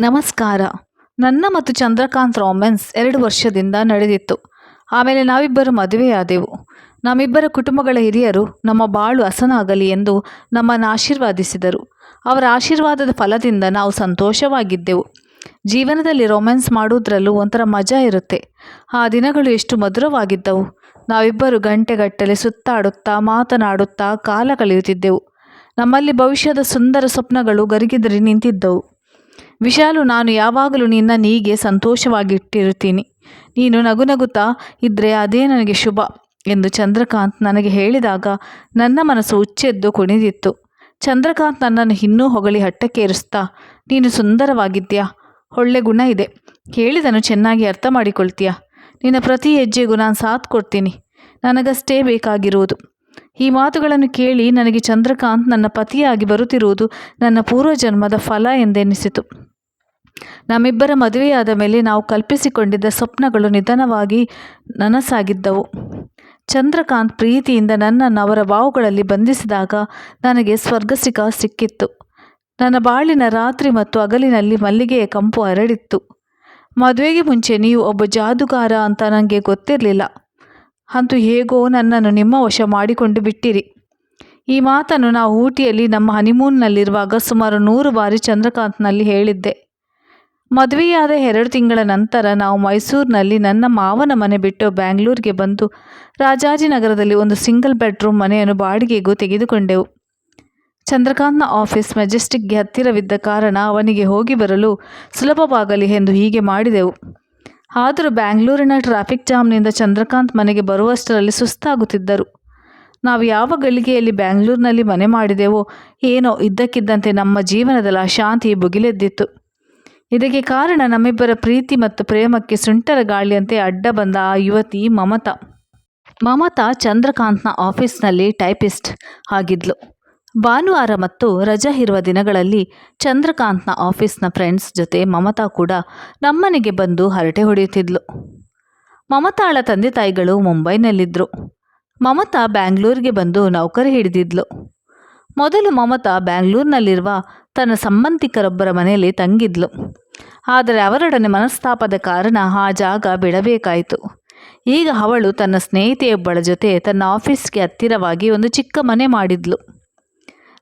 ನಮಸ್ಕಾರ. ನನ್ನ ಮತ್ತು ಚಂದ್ರಕಾಂತ್ ರೋಮೆನ್ಸ್ ಎರಡು ವರ್ಷದಿಂದ ನಡೆದಿತ್ತು. ಆಮೇಲೆ ನಾವಿಬ್ಬರು ಮದುವೆಯಾದೆವು. ನಮ್ಮಿಬ್ಬರ ಕುಟುಂಬಗಳ ಹಿರಿಯರು ನಮ್ಮ ಬಾಳು ಹಸನಾಗಲಿ ಎಂದು ನಮ್ಮನ್ನು ಆಶೀರ್ವಾದಿಸಿದರು. ಅವರ ಆಶೀರ್ವಾದದ ಫಲದಿಂದ ನಾವು ಸಂತೋಷವಾಗಿದ್ದೆವು. ಜೀವನದಲ್ಲಿ ರೊಮ್ಯಾನ್ಸ್ ಮಾಡುವುದರಲ್ಲೂ ಒಂಥರ ಮಜಾ ಇರುತ್ತೆ. ಆ ದಿನಗಳು ಎಷ್ಟು ಮಧುರವಾಗಿದ್ದವು. ನಾವಿಬ್ಬರು ಗಂಟೆಗಟ್ಟಲೆ ಸುತ್ತಾಡುತ್ತಾ, ಮಾತನಾಡುತ್ತಾ ಕಾಲ ಕಳೆಯುತ್ತಿದ್ದೆವು ನಮ್ಮಲ್ಲಿ ಭವಿಷ್ಯದ ಸುಂದರ ಸ್ವಪ್ನಗಳು ಗರಿಗೆದರಿ ನಿಂತಿದ್ದವು. ವಿಶಾಲು, ನಾನು ಯಾವಾಗಲೂ ನಿನ್ನ ನೀಗೆ ಸಂತೋಷವಾಗಿಟ್ಟಿರುತ್ತೀನಿ. ನೀನು ನಗು ನಗುತ್ತಾ ಇದ್ದರೆ ಅದೇ ನನಗೆ ಶುಭ ಎಂದು ಚಂದ್ರಕಾಂತ್ ನನಗೆ ಹೇಳಿದಾಗ ನನ್ನ ಮನಸ್ಸು ಉಚ್ಚೆದ್ದು ಕುಣಿದಿತ್ತು. ಚಂದ್ರಕಾಂತ್ ನನ್ನನ್ನು ಇನ್ನೂ ಹೊಗಳಿ ಹಟ್ಟಕ್ಕೇರಿಸ್ತಾ ನೀನು ಸುಂದರವಾಗಿದ್ಯಾ ಒಳ್ಳೆ ಗುಣ ಇದೆ. ಹೇಳಿದನು ಚೆನ್ನಾಗಿ ಅರ್ಥ ಮಾಡಿಕೊಳ್ತೀಯ? ನಿನ್ನ ಪ್ರತಿ ಹೆಜ್ಜೆಗೂ ನಾನು ಸಾಥ್ ಕೊಡ್ತೀನಿ. ನನಗಷ್ಟೇ ಬೇಕಾಗಿರುವುದು. ಈ ಮಾತುಗಳನ್ನು ಕೇಳಿ ನನಗೆ ಚಂದ್ರಕಾಂತ್ ನನ್ನ ಪತಿಯಾಗಿ ಬರುತ್ತಿರುವುದು ನನ್ನ ಪೂರ್ವಜನ್ಮದ ಫಲ ಎಂದೆನಿಸಿತು. ನಮ್ಮಿಬ್ಬರ ಮದುವೆಯಾದ ಮೇಲೆ ನಾವು ಕಲ್ಪಿಸಿಕೊಂಡಿದ್ದ ಸ್ವಪ್ನಗಳು ನಿಧಾನವಾಗಿ ನನಸಾಗಿದ್ದವು. ಚಂದ್ರಕಾಂತ್ ಪ್ರೀತಿಯಿಂದ ನನ್ನನ್ನು ಅವರ ಬಾವುಗಳಲ್ಲಿ ಬಂಧಿಸಿದಾಗ ನನಗೆ ಸ್ವರ್ಗಸಿಕ ಸಿಕ್ಕಿತ್ತು. ನನ್ನ ಬಾಳಿನ ರಾತ್ರಿ ಮತ್ತು ಅಗಲಿನಲ್ಲಿ ಮಲ್ಲಿಗೆಯ ಕಂಪು ಹರಡಿತ್ತು. ಮದುವೆಗೆ ಮುಂಚೆ ನೀವು ಒಬ್ಬ ಜಾದುಗಾರ ಅಂತ ನನಗೆ ಗೊತ್ತಿರಲಿಲ್ಲ. ಅಂತೂ ಹೇಗೋ ನನ್ನನ್ನು ನಿಮ್ಮ ವಶ ಮಾಡಿಕೊಂಡು ಬಿಟ್ಟಿರಿ. ಈ ಮಾತನ್ನು ನಾವು ಊಟಿಯಲ್ಲಿ ನಮ್ಮ ಹನಿಮೂನ್ನಲ್ಲಿರುವಾಗ ಸುಮಾರು ನೂರು ಬಾರಿ ಚಂದ್ರಕಾಂತ್ನಲ್ಲಿ ಹೇಳಿದ್ದೆ. ಮದುವೆಯಾದ ಎರಡು ತಿಂಗಳ ನಂತರ ನಾವು ಮೈಸೂರಿನಲ್ಲಿ ನನ್ನ ಮಾವನ ಮನೆ ಬಿಟ್ಟು ಬ್ಯಾಂಗ್ಳೂರಿಗೆ ಬಂದು ರಾಜಾಜಿನಗರದಲ್ಲಿ ಒಂದು ಸಿಂಗಲ್ ಬೆಡ್ರೂಮ್ ಮನೆಯನ್ನು ಬಾಡಿಗೆಗೂ ತೆಗೆದುಕೊಂಡೆವು. ಚಂದ್ರಕಾಂತ್ನ ಆಫೀಸ್ ಮೆಜೆಸ್ಟಿಕ್ಗೆ ಹತ್ತಿರವಿದ್ದ ಕಾರಣ ಅವನಿಗೆ ಹೋಗಿ ಬರಲು ಸುಲಭವಾಗಲಿ ಎಂದು ಹೀಗೆ ಮಾಡಿದೆವು. ಆದರೂ ಬ್ಯಾಂಗ್ಳೂರಿನ ಟ್ರಾಫಿಕ್ ಜಾಮ್ನಿಂದ ಚಂದ್ರಕಾಂತ್ ಮನೆಗೆ ಬರುವಷ್ಟರಲ್ಲಿ ಸುಸ್ತಾಗುತ್ತಿದ್ದರು. ನಾವು ಯಾವ ಗಳಿಗೆಯಲ್ಲಿ ಬ್ಯಾಂಗ್ಳೂರಿನಲ್ಲಿ ಮನೆ ಮಾಡಿದೆವೋ ಏನೋ ಇದ್ದಕ್ಕಿದ್ದಂತೆ ನಮ್ಮ ಜೀವನದಲ್ಲಿ ಅಶಾಂತಿ ಭುಗಿಲೆದ್ದಿತ್ತು. ಇದಕ್ಕೆ ಕಾರಣ ನಮ್ಮಿಬ್ಬರ ಪ್ರೀತಿ ಮತ್ತು ಪ್ರೇಮಕ್ಕೆ ಸುಂಟರ ಗಾಳಿಯಂತೆ ಅಡ್ಡ ಬಂದ ಆ ಯುವತಿ ಮಮತಾ. ಮಮತಾ ಚಂದ್ರಕಾಂತ್ನ ಆಫೀಸ್ನಲ್ಲಿ ಟೈಪಿಸ್ಟ್ ಆಗಿದ್ಲು. ಭಾನುವಾರ ಮತ್ತು ರಜಾ ಇರುವ ದಿನಗಳಲ್ಲಿ ಚಂದ್ರಕಾಂತ್ನ ಆಫೀಸ್ನ ಫ್ರೆಂಡ್ಸ್ ಜೊತೆ ಮಮತಾ ಕೂಡ ನಮ್ಮನೆಗೆ ಬಂದು ಹರಟೆ ಹೊಡೆಯುತ್ತಿದ್ಲು. ಮಮತಾಳ ತಂದೆ ತಾಯಿಗಳು ಮುಂಬೈನಲ್ಲಿದ್ದರು ಮಮತಾ ಬ್ಯಾಂಗ್ಳೂರಿಗೆ ಬಂದು ನೌಕರಿ ಹಿಡಿದಿದ್ಲು. ಮೊದಲು ಮಮತಾ ಬ್ಯಾಂಗ್ಳೂರಿನಲ್ಲಿರುವ ತನ್ನ ಸಂಬಂಧಿಕರೊಬ್ಬರ ಮನೆಯಲ್ಲಿ ತಂಗಿದ್ಲು. ಆದರೆ ಅವರೊಡನೆ ಮನಸ್ತಾಪದ ಕಾರಣ ಆ ಜಾಗ ಬಿಡಬೇಕಾಯಿತು. ಈಗ ಅವಳು ತನ್ನ ಸ್ನೇಹಿತೆಯೊಬ್ಬಳ ಜೊತೆ ತನ್ನ ಆಫೀಸ್ಗೆ ಹತ್ತಿರವಾಗಿ ಒಂದು ಚಿಕ್ಕ ಮನೆ ಮಾಡಿದ್ಲು.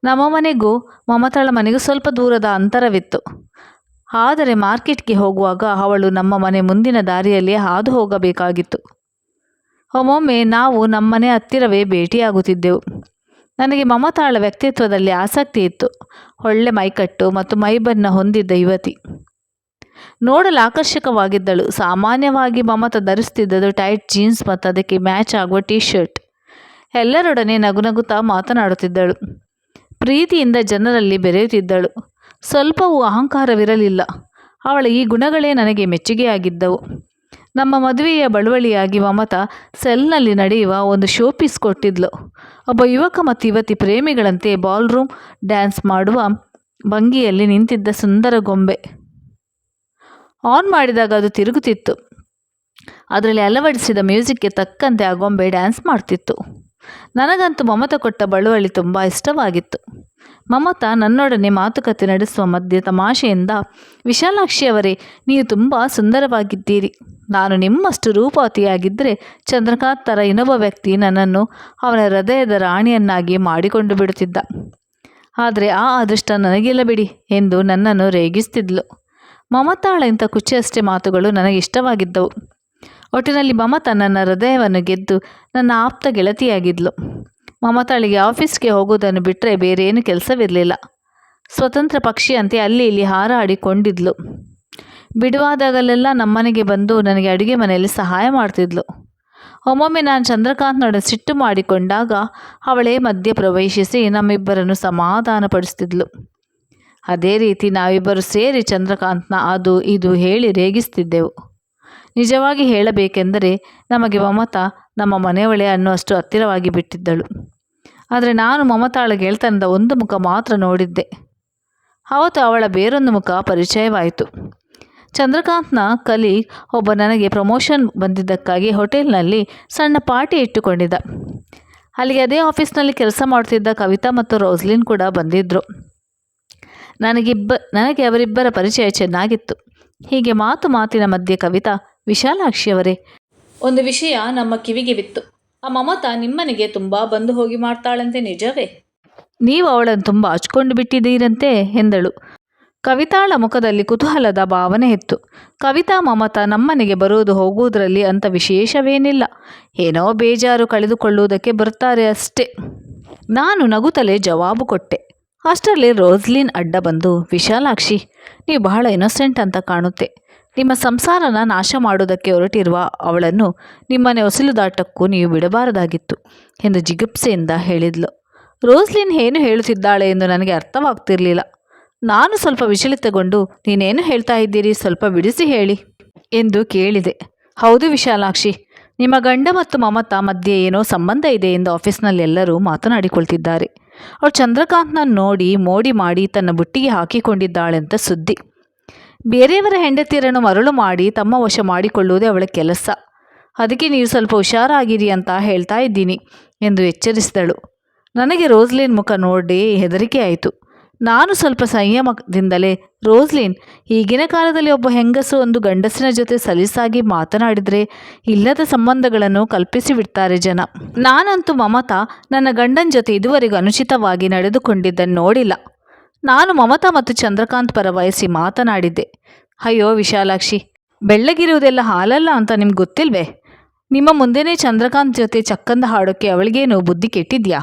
ನಮ್ಮ ಮನೆಗೂ ಮಮತಾಳ ಮನೆಗೂ ಸ್ವಲ್ಪ ದೂರದ ಅಂತರವಿತ್ತು. ಆದರೆ ಮಾರ್ಕೆಟ್ಗೆ ಹೋಗುವಾಗ ಅವಳು ನಮ್ಮ ಮನೆ ಮುಂದಿನ ದಾರಿಯಲ್ಲಿ ಹಾದು ಹೋಗಬೇಕಾಗಿತ್ತು. ಒಮ್ಮೊಮ್ಮೆ ನಾವು ನಮ್ಮನೆ ಹತ್ತಿರವೇ ಭೇಟಿಯಾಗುತ್ತಿದ್ದೆವು. ನನಗೆ ಮಮತಾಳ ವ್ಯಕ್ತಿತ್ವದಲ್ಲಿ ಆಸಕ್ತಿ ಇತ್ತು. ಒಳ್ಳೆ ಮೈಕಟ್ಟು ಮತ್ತು ಮೈಬನ್ನ ಹೊಂದಿದ್ದ ಯುವತಿ. ನೋಡಲು ಆಕರ್ಷಕವಾಗಿದ್ದಳು. ಸಾಮಾನ್ಯವಾಗಿ ಮಮತ ಧರಿಸ್ತಿದ್ದದು ಟೈಟ್ ಜೀನ್ಸ್ ಮತ್ತು ಅದಕ್ಕೆ ಮ್ಯಾಚ್ ಆಗುವ ಟೀ ಶರ್ಟ್ ಎಲ್ಲರೊಡನೆ ನಗುನಗುತ್ತಾ ಮಾತನಾಡುತ್ತಿದ್ದಳು. ಪ್ರೀತಿಯಿಂದ ಜನರಲ್ಲಿ ಬೆರೆಯುತ್ತಿದ್ದಳು. ಸ್ವಲ್ಪವೂ ಅಹಂಕಾರವಿರಲಿಲ್ಲ. ಅವಳ ಈ ಗುಣಗಳೇ ನನಗೆ ಮೆಚ್ಚುಗೆಯಾಗಿದ್ದವು. ನಮ್ಮ ಮದುವೆಯ ಬಳುವಳಿಯಾಗಿ ಮಮತ ಸೆಲ್ನಲ್ಲಿ ನಡೆಯುವ ಒಂದು ಶೋ ಪೀಸ್ ಕೊಟ್ಟಿದ್ಲು. ಒಬ್ಬ ಯುವಕ ಮತ್ತು ಯುವತಿ ಪ್ರೇಮಿಗಳಂತೆ ಬಾಲ್ರೂಮ್ ಡ್ಯಾನ್ಸ್ ಮಾಡುವ ಭಂಗಿಯಲ್ಲಿ ನಿಂತಿದ್ದ ಸುಂದರ ಗೊಂಬೆ. ಆನ್ ಮಾಡಿದಾಗ ಅದು ತಿರುಗುತ್ತಿತ್ತು. ಅದರಲ್ಲಿ ಅಳವಡಿಸಿದ ಮ್ಯೂಸಿಕ್ಗೆ ತಕ್ಕಂತೆ ಆ ಗೊಂಬೆ ಡ್ಯಾನ್ಸ್ ಮಾಡ್ತಿತ್ತು. ನನಗಂತೂ ಮಮತ ಕೊಟ್ಟ ಬಳುವಳಿ ತುಂಬ ಇಷ್ಟವಾಗಿತ್ತು. ಮಮತಾ ನನ್ನೊಡನೆ ಮಾತುಕತೆ ನಡೆಸುವ ಮಧ್ಯೆ ತಮಾಷೆಯಿಂದ ವಿಶಾಲಾಕ್ಷಿಯವರೇ ನೀವು ತುಂಬ ಸುಂದರವಾಗಿದ್ದೀರಿ. ನಾನು ನಿಮ್ಮಷ್ಟು ರೂಪವತಿಯಾಗಿದ್ದರೆ ಚಂದ್ರಕಾಂತ್ ಥರ ಇನ್ನೊಬ್ಬ ವ್ಯಕ್ತಿ ನನ್ನನ್ನು ಅವನ ಹೃದಯದ ರಾಣಿಯನ್ನಾಗಿ ಮಾಡಿಕೊಂಡು ಬಿಡುತ್ತಿದ್ದ. ಆದರೆ ಆ ಅದೃಷ್ಟ ನನಗಿಲ್ಲ ಬಿಡಿ ಎಂದು ನನ್ನನ್ನು ರೇಗಿಸ್ತಿದ್ಲು. ಮಮತಾಳ ಇಂಥ ಕುಚ್ಚೆಯಷ್ಟೇ ಮಾತುಗಳು ನನಗೆ ಇಷ್ಟವಾಗಿದ್ದವು. ಒಟ್ಟಿನಲ್ಲಿ ಮಮತ ನನ್ನ ಹೃದಯವನ್ನು ಗೆದ್ದು ನನ್ನ ಆಪ್ತ ಗೆಳತಿಯಾಗಿದ್ಲು. ಮಮತಾಳಿಗೆ ಆಫೀಸ್ಗೆ ಹೋಗೋದನ್ನು ಬಿಟ್ಟರೆ ಬೇರೇನು ಕೆಲಸವಿರಲಿಲ್ಲ. ಸ್ವತಂತ್ರ ಪಕ್ಷಿಯಂತೆ ಅಲ್ಲಿ ಇಲ್ಲಿ ಹಾರಾಡಿಕೊಂಡಿದ್ಲು ಬಿಡುವಾದಾಗಲೆಲ್ಲ ನಮ್ಮನೆಗೆ ಬಂದು ನನಗೆ ಅಡುಗೆ ಮನೆಯಲ್ಲಿ ಸಹಾಯ ಮಾಡ್ತಿದ್ಲು. ಒಮ್ಮೊಮ್ಮೆ ನಾನು ಚಂದ್ರಕಾಂತ್ನೊಡನೆ ಸಿಟ್ಟು ಮಾಡಿಕೊಂಡಾಗ ಅವಳೇ ಮಧ್ಯ ಪ್ರವೇಶಿಸಿ ನಮ್ಮಿಬ್ಬರನ್ನು ಸಮಾಧಾನಪಡಿಸ್ತಿದ್ಲು. ಅದೇ ರೀತಿ ನಾವಿಬ್ಬರು ಸೇರಿ ಚಂದ್ರಕಾಂತ್ನ ಅದು ಇದು ಹೇಳಿ ರೇಗಿಸ್ತಿದ್ದೆವು. ನಿಜವಾಗಿ ಹೇಳಬೇಕೆಂದರೆ ನಮಗೆ ಮಮತಾ ನಮ್ಮ ಮನೆಯೊಳೆ ಅನ್ನುವಷ್ಟು ಹತ್ತಿರವಾಗಿ ಬಿಟ್ಟಿದ್ದಳು. ಆದರೆ ನಾನು ಮಮತಾಳ ಗೆಳೆತನದ ಒಂದು ಮುಖ ಮಾತ್ರ ನೋಡಿದ್ದೆ. ಅವತ್ತು ಅವಳ ಬೇರೊಂದು ಮುಖ ಪರಿಚಯವಾಯಿತು. ಚಂದ್ರಕಾಂತ್ನ ಕಲಿ ಒಬ್ಬ ನನಗೆ ಪ್ರಮೋಷನ್ ಬಂದಿದ್ದಕ್ಕಾಗಿ ಹೋಟೆಲ್ನಲ್ಲಿ ಸಣ್ಣ ಪಾರ್ಟಿ ಇಟ್ಟುಕೊಂಡಿದ್ದ. ಅಲ್ಲಿಗೆ ಅದೇ ಆಫೀಸ್ನಲ್ಲಿ ಕೆಲಸ ಮಾಡ್ತಿದ್ದ ಕವಿತಾ ಮತ್ತು ರೋಸ್ಲಿನ್ ಕೂಡ ಬಂದಿದ್ದರು ನನಗಿಬ್ಬ, ನನಗೆ ಅವರಿಬ್ಬರ ಪರಿಚಯ ಚೆನ್ನಾಗಿತ್ತು. ಹೀಗೆ ಮಾತು ಮಾತಿನ ಮಧ್ಯೆ ಕವಿತಾ ವಿಶಾಲಾಕ್ಷಿಯವರೇ ಒಂದು ವಿಷಯ ನಮ್ಮ ಕಿವಿಗೆ ಬಿತ್ತು. ಆ ಮಮತಾ ನಿಮ್ಮನೆಗೆ ತುಂಬ ಬಂದು ಹೋಗಿ ಮಾಡ್ತಾಳಂತೆ ನಿಜವೇ? ನೀವು ಅವಳನ್ನು ತುಂಬ ಹಚ್ಕೊಂಡು ಬಿಟ್ಟಿದ್ದೀರಂತೆ ಎಂದಳು. ಕವಿತಾಳ ಮುಖದಲ್ಲಿ ಕುತೂಹಲದ ಭಾವನೆ ಇತ್ತು. ಕವಿತಾ, ಮಮತಾ ನಮ್ಮನೆಗೆ ಬರುವುದು ಹೋಗುವುದರಲ್ಲಿ ಅಂಥ ವಿಶೇಷವೇನಿಲ್ಲ. ಏನೋ ಬೇಜಾರು ಕಳೆದುಕೊಳ್ಳುವುದಕ್ಕೆ ಬರ್ತಾರೆ ಅಷ್ಟೇ. ನಾನು ನಗುತ್ತಲೇ ಜವಾಬು ಕೊಟ್ಟೆ. ಅಷ್ಟರಲ್ಲಿ ರೋಸ್ಲಿನ್ ಅಡ್ಡ ಬಂದು, ವಿಶಾಲಾಕ್ಷಿ, ನೀವು ಬಹಳ ಇನ್ನೊಸೆಂಟ್ ಅಂತ ಕಾಣುತ್ತೆ. ನಿಮ್ಮ ಸಂಸಾರನ ನಾಶ ಮಾಡುವುದಕ್ಕೆ ಹೊರಟಿರುವ ಅವಳನ್ನು ನಿಮ್ಮನೆ ಹೊಸಲು ದಾಟಕ್ಕೂ ನೀವು ಬಿಡಬಾರದಾಗಿತ್ತು, ಎಂದು ಜಿಗುಪ್ಸೆಯಿಂದ ಹೇಳಿದ್ಲು. ರೋಸ್ಲಿನ್ ಏನು ಹೇಳುತ್ತಿದ್ದಾಳೆ ಎಂದು ನನಗೆ ಅರ್ಥವಾಗ್ತಿರಲಿಲ್ಲ. ನಾನು ಸ್ವಲ್ಪ ವಿಚಲಿತಗೊಂಡು, ನೀನೇನು ಹೇಳ್ತಾ ಇದ್ದೀರಿ? ಸ್ವಲ್ಪ ಬಿಡಿಸಿ ಹೇಳಿ, ಎಂದು ಕೇಳಿದೆ. ಹೌದು ವಿಶಾಲಾಕ್ಷಿ, ನಿಮ್ಮ ಗಂಡ ಮತ್ತು ಮಮತಾ ಮಧ್ಯೆ ಏನೋ ಸಂಬಂಧ ಇದೆ ಎಂದು ಆಫೀಸ್ನಲ್ಲಿ ಎಲ್ಲರೂ ಮಾತನಾಡಿಕೊಳ್ತಿದ್ದಾರೆ. ಅವಳು ಚಂದ್ರಕಾಂತ್ನ ನೋಡಿ ಮೋಡಿ ಮಾಡಿ ತನ್ನ ಬುಟ್ಟಿಗೆ ಹಾಕಿಕೊಂಡಿದ್ದಾಳೆಂತ ಸುದ್ದಿ. ಬೇರೆಯವರ ಹೆಂಡತಿಯರನ್ನು ಮರಳು ಮಾಡಿ ತಮ್ಮ ವಶ ಮಾಡಿಕೊಳ್ಳುವುದೇ ಅವಳ ಕೆಲಸ. ಅದಕ್ಕೆ ನೀವು ಸ್ವಲ್ಪ ಹುಷಾರಾಗಿರಿ ಅಂತ ಹೇಳ್ತಾ ಇದ್ದೀನಿ ಎಂದು ಎಚ್ಚರಿಸಿದಳು. ನನಗೆ ರೋಸ್ಲಿನ್ ಮುಖ ನೋಡಿ ಹೆದರಿಕೆ ಆಯಿತು. ನಾನು ಸ್ವಲ್ಪ ಸಂಯಮದಿಂದಲೇ, ರೋಸ್ಲಿನ್ ಈಗಿನ ಕಾಲದಲ್ಲಿ ಒಬ್ಬ ಹೆಂಗಸು ಒಂದು ಗಂಡಸಿನ ಜೊತೆ ಸಲೀಸಾಗಿ ಮಾತನಾಡಿದರೆ ಇಲ್ಲದ ಸಂಬಂಧಗಳನ್ನು ಕಲ್ಪಿಸಿಬಿಡ್ತಾರೆ ಜನ. ನಾನಂತೂ ಮಮತಾ ನನ್ನ ಗಂಡನ ಜೊತೆ ಇದುವರೆಗೂ ಅನುಚಿತವಾಗಿ ನಡೆದುಕೊಂಡಿದ್ದನ್ನು ನೋಡಿಲ್ಲ. ನಾನು ಮಮತಾ ಮತ್ತು ಚಂದ್ರಕಾಂತ್ ಪರ ವಹಿಸಿ ಮಾತನಾಡಿದ್ದೆ. ಅಯ್ಯೋ ವಿಶಾಲಾಕ್ಷಿ, ಬೆಳ್ಳಗಿರುವುದೆಲ್ಲ ಹಾಲಲ್ಲ ಅಂತ ನಿಮ್ಗೆ ಗೊತ್ತಿಲ್ವೇ? ನಿಮ್ಮ ಮುಂದೆನೇ ಚಂದ್ರಕಾಂತ್ ಜೊತೆ ಚಕ್ಕಂದ ಹಾಡೋಕ್ಕೆ ಅವಳಿಗೇನು ಬುದ್ಧಿ ಕೆಟ್ಟಿದ್ಯಾ?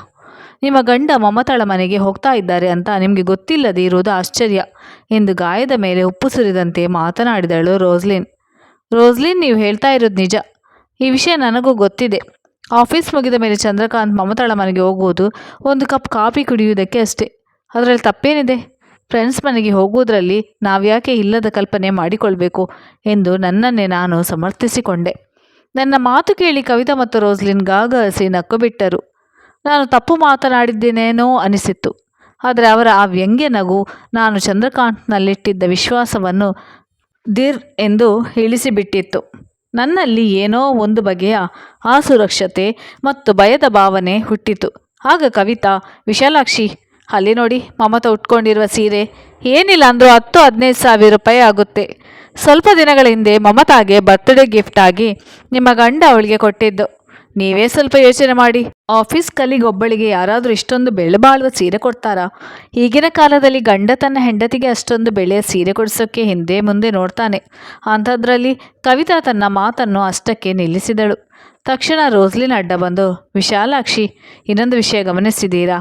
ನಿಮ್ಮ ಗಂಡ ಮಮತಾಳ ಮನೆಗೆ ಹೋಗ್ತಾ ಇದ್ದಾರೆ ಅಂತ ನಿಮಗೆ ಗೊತ್ತಿಲ್ಲದೆ ಇರುವುದು ಆಶ್ಚರ್ಯ ಎಂದು ಗಾಯದ ಮೇಲೆ ಉಪ್ಪು ಸುರಿದಂತೆ ಮಾತನಾಡಿದಳು ರೋಸ್ಲಿನ್. ರೋಸ್ಲಿನ್, ನೀವು ಹೇಳ್ತಾ ಇರೋದು ನಿಜ. ಈ ವಿಷಯ ನನಗೂ ಗೊತ್ತಿದೆ. ಆಫೀಸ್ ಮುಗಿದ ಮೇಲೆ ಚಂದ್ರಕಾಂತ್ ಮಮತಾಳ ಮನೆಗೆ ಹೋಗುವುದು ಒಂದು ಕಪ್ ಕಾಫಿ ಕುಡಿಯುವುದಕ್ಕೆ ಅಷ್ಟೇ. ಅದರಲ್ಲಿ ತಪ್ಪೇನಿದೆ? ಫ್ರೆಂಡ್ಸ್ ಮನೆಗೆ ಹೋಗುವುದರಲ್ಲಿ ನಾವ್ಯಾಕೆ ಇಲ್ಲದ ಕಲ್ಪನೆ ಮಾಡಿಕೊಳ್ಬೇಕು ಎಂದು ನನ್ನನ್ನೇ ನಾನು ಸಮರ್ಥಿಸಿಕೊಂಡೆ. ನನ್ನ ಮಾತು ಕೇಳಿ ಕವಿತಾ ಮತ್ತು ರೋಸ್ಲಿನ್ ಗಾಗಹಸಿ ನಕ್ಕು ಬಿಟ್ಟರು. ನಾನು ತಪ್ಪು ಮಾತನಾಡಿದ್ದೇನೇನೋ ಅನಿಸಿತ್ತು. ಆದರೆ ಅವರ ಆ ವ್ಯಂಗ್ಯ ನಗು ನಾನು ಚಂದ್ರಕಾಂತ್ನಲ್ಲಿಟ್ಟಿದ್ದ ವಿಶ್ವಾಸವನ್ನು ದಿರ್ ಎಂದು ಇಳಿಸಿಬಿಟ್ಟಿತ್ತು. ನನ್ನಲ್ಲಿ ಏನೋ ಒಂದು ಬಗೆಯ ಅಸುರಕ್ಷತೆ ಮತ್ತು ಭಯದ ಭಾವನೆ ಹುಟ್ಟಿತು. ಆಗ ಕವಿತಾ, ವಿಶಾಲಾಕ್ಷಿ, ಅಲ್ಲಿ ನೋಡಿ ಮಮತ ಉಟ್ಕೊಂಡಿರುವ ಸೀರೆ. ಏನಿಲ್ಲ ಅಂದರೂ ಹತ್ತು ಹದಿನೈದು ಸಾವಿರ ರೂಪಾಯಿ ಆಗುತ್ತೆ. ಸ್ವಲ್ಪ ದಿನಗಳ ಹಿಂದೆ ಮಮತಾಗೆ ಬರ್ತ್ಡೇ ಗಿಫ್ಟ್ ಆಗಿ ನಿಮ್ಮ ಗಂಡ ಅವಳಿಗೆ ಕೊಟ್ಟಿದ್ದು. ನೀವೇ ಸ್ವಲ್ಪ ಯೋಚನೆ ಮಾಡಿ. ಆಫೀಸ್ ಕಲಿಗೆ ಒಬ್ಬಳಿಗೆ ಯಾರಾದರೂ ಇಷ್ಟೊಂದು ಬೆಳೆ ಬಾಳುವ ಸೀರೆ ಕೊಡ್ತಾರಾ? ಈಗಿನ ಕಾಲದಲ್ಲಿ ಗಂಡ ತನ್ನ ಹೆಂಡತಿಗೆ ಅಷ್ಟೊಂದು ಬೆಳೆಯ ಸೀರೆ ಕೊಡಿಸೋಕ್ಕೆ ಹಿಂದೆ ಮುಂದೆ ನೋಡ್ತಾನೆ. ಅಂಥದ್ರಲ್ಲಿ ಕವಿತಾ ತನ್ನ ಮಾತನ್ನು ಅಷ್ಟಕ್ಕೆ ನಿಲ್ಲಿಸಿದಳು. ತಕ್ಷಣ ರೋಸ್ಲಿನ್ ಅಡ್ಡ ಬಂದು, ವಿಶಾಲಾಕ್ಷಿ, ಇನ್ನೊಂದು ವಿಷಯ ಗಮನಿಸಿದ್ದೀರಾ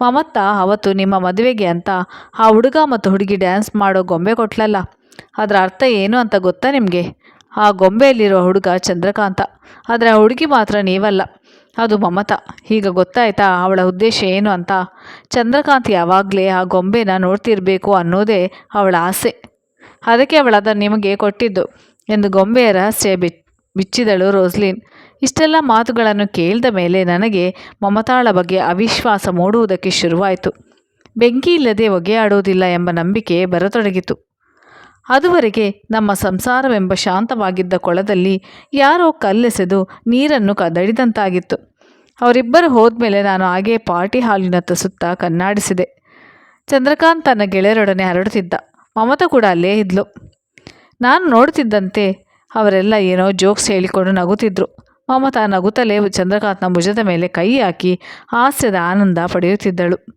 ಮಮತಾ ಅವತ್ತು ನಿಮ್ಮ ಮದುವೆಗೆ ಅಂತ ಆ ಹುಡುಗ ಮತ್ತು ಹುಡುಗಿ ಡ್ಯಾನ್ಸ್ ಮಾಡೋ ಗೊಂಬೆ ಕೊಟ್ಲಲ್ಲ. ಅದರ ಅರ್ಥ ಏನು ಅಂತ ಗೊತ್ತಾ ನಿಮಗೆ? ಆ ಗೊಂಬೆಯಲ್ಲಿರುವ ಹುಡುಗ ಚಂದ್ರಕಾಂತ. ಆದರೆ ಆ ಹುಡುಗಿ ಮಾತ್ರ ನೀವಲ್ಲ, ಅದು ಮಮತಾ. ಈಗ ಗೊತ್ತಾಯ್ತಾ ಅವಳ ಉದ್ದೇಶ ಏನು ಅಂತ? ಚಂದ್ರಕಾಂತ್ ಯಾವಾಗಲೇ ಆ ಗೊಂಬೆನ ನೋಡ್ತಿರಬೇಕು ಅನ್ನೋದೇ ಅವಳ ಆಸೆ. ಅದಕ್ಕೆ ಅವಳು ಅದನ್ನು ನಿಮಗೆ ಕೊಟ್ಟಿದ್ದು ಎಂದು ಗೊಂಬೆಯ ರಹಸ್ಯ ಬಿಚ್ ಬಿಚ್ಚಿದಳು ರೋಸ್ಲಿನ್. ಇಷ್ಟೆಲ್ಲ ಮಾತುಗಳನ್ನು ಕೇಳಿದ ಮೇಲೆ ನನಗೆ ಮಮತಾಳ ಬಗ್ಗೆ ಅವಿಶ್ವಾಸ ಮೂಡುವುದಕ್ಕೆ ಶುರುವಾಯಿತು. ಬೆಂಕಿ ಇಲ್ಲದೆ ಹೊಗೆಯಾಡುವುದಿಲ್ಲ ಎಂಬ ನಂಬಿಕೆ ಬರತೊಡಗಿತು. ಅದುವರೆಗೆ ನಮ್ಮ ಸಂಸಾರವೆಂಬ ಶಾಂತವಾಗಿದ್ದ ಕೊಳದಲ್ಲಿ ಯಾರೋ ಕಲ್ಲೆಸೆದು ನೀರನ್ನು ಕದಡಿದಂತಾಗಿತ್ತು. ಅವರಿಬ್ಬರು ಹೋದ್ಮೇಲೆ ನಾನು ಹಾಗೇ ಪಾರ್ಟಿ ಹಾಲಿನತ್ತ ಸುತ್ತ ಕನ್ನಾಡಿಸಿದೆ ಚಂದ್ರಕಾಂತ್ ತನ್ನ ಗೆಳೆಯರೊಡನೆ ಹರಡುತ್ತಿದ್ದ. ಮಮತಾ ಕೂಡ ಅಲ್ಲೇ ಇದ್ಲು. ನಾನು ನೋಡುತ್ತಿದ್ದಂತೆ ಅವರೆಲ್ಲ ಏನೋ ಜೋಕ್ಸ್ ಹೇಳಿಕೊಂಡು ನಗುತ್ತಿದ್ರು. ಮಮತಾ ನಗುತ್ತಲೇ ಚಂದ್ರಕಾಂತ್ನ ಭುಜದ ಮೇಲೆ ಕೈ ಹಾಕಿ ಹಾಸ್ಯದ ಆನಂದ ಪಡೆಯುತ್ತಿದ್ದಳು.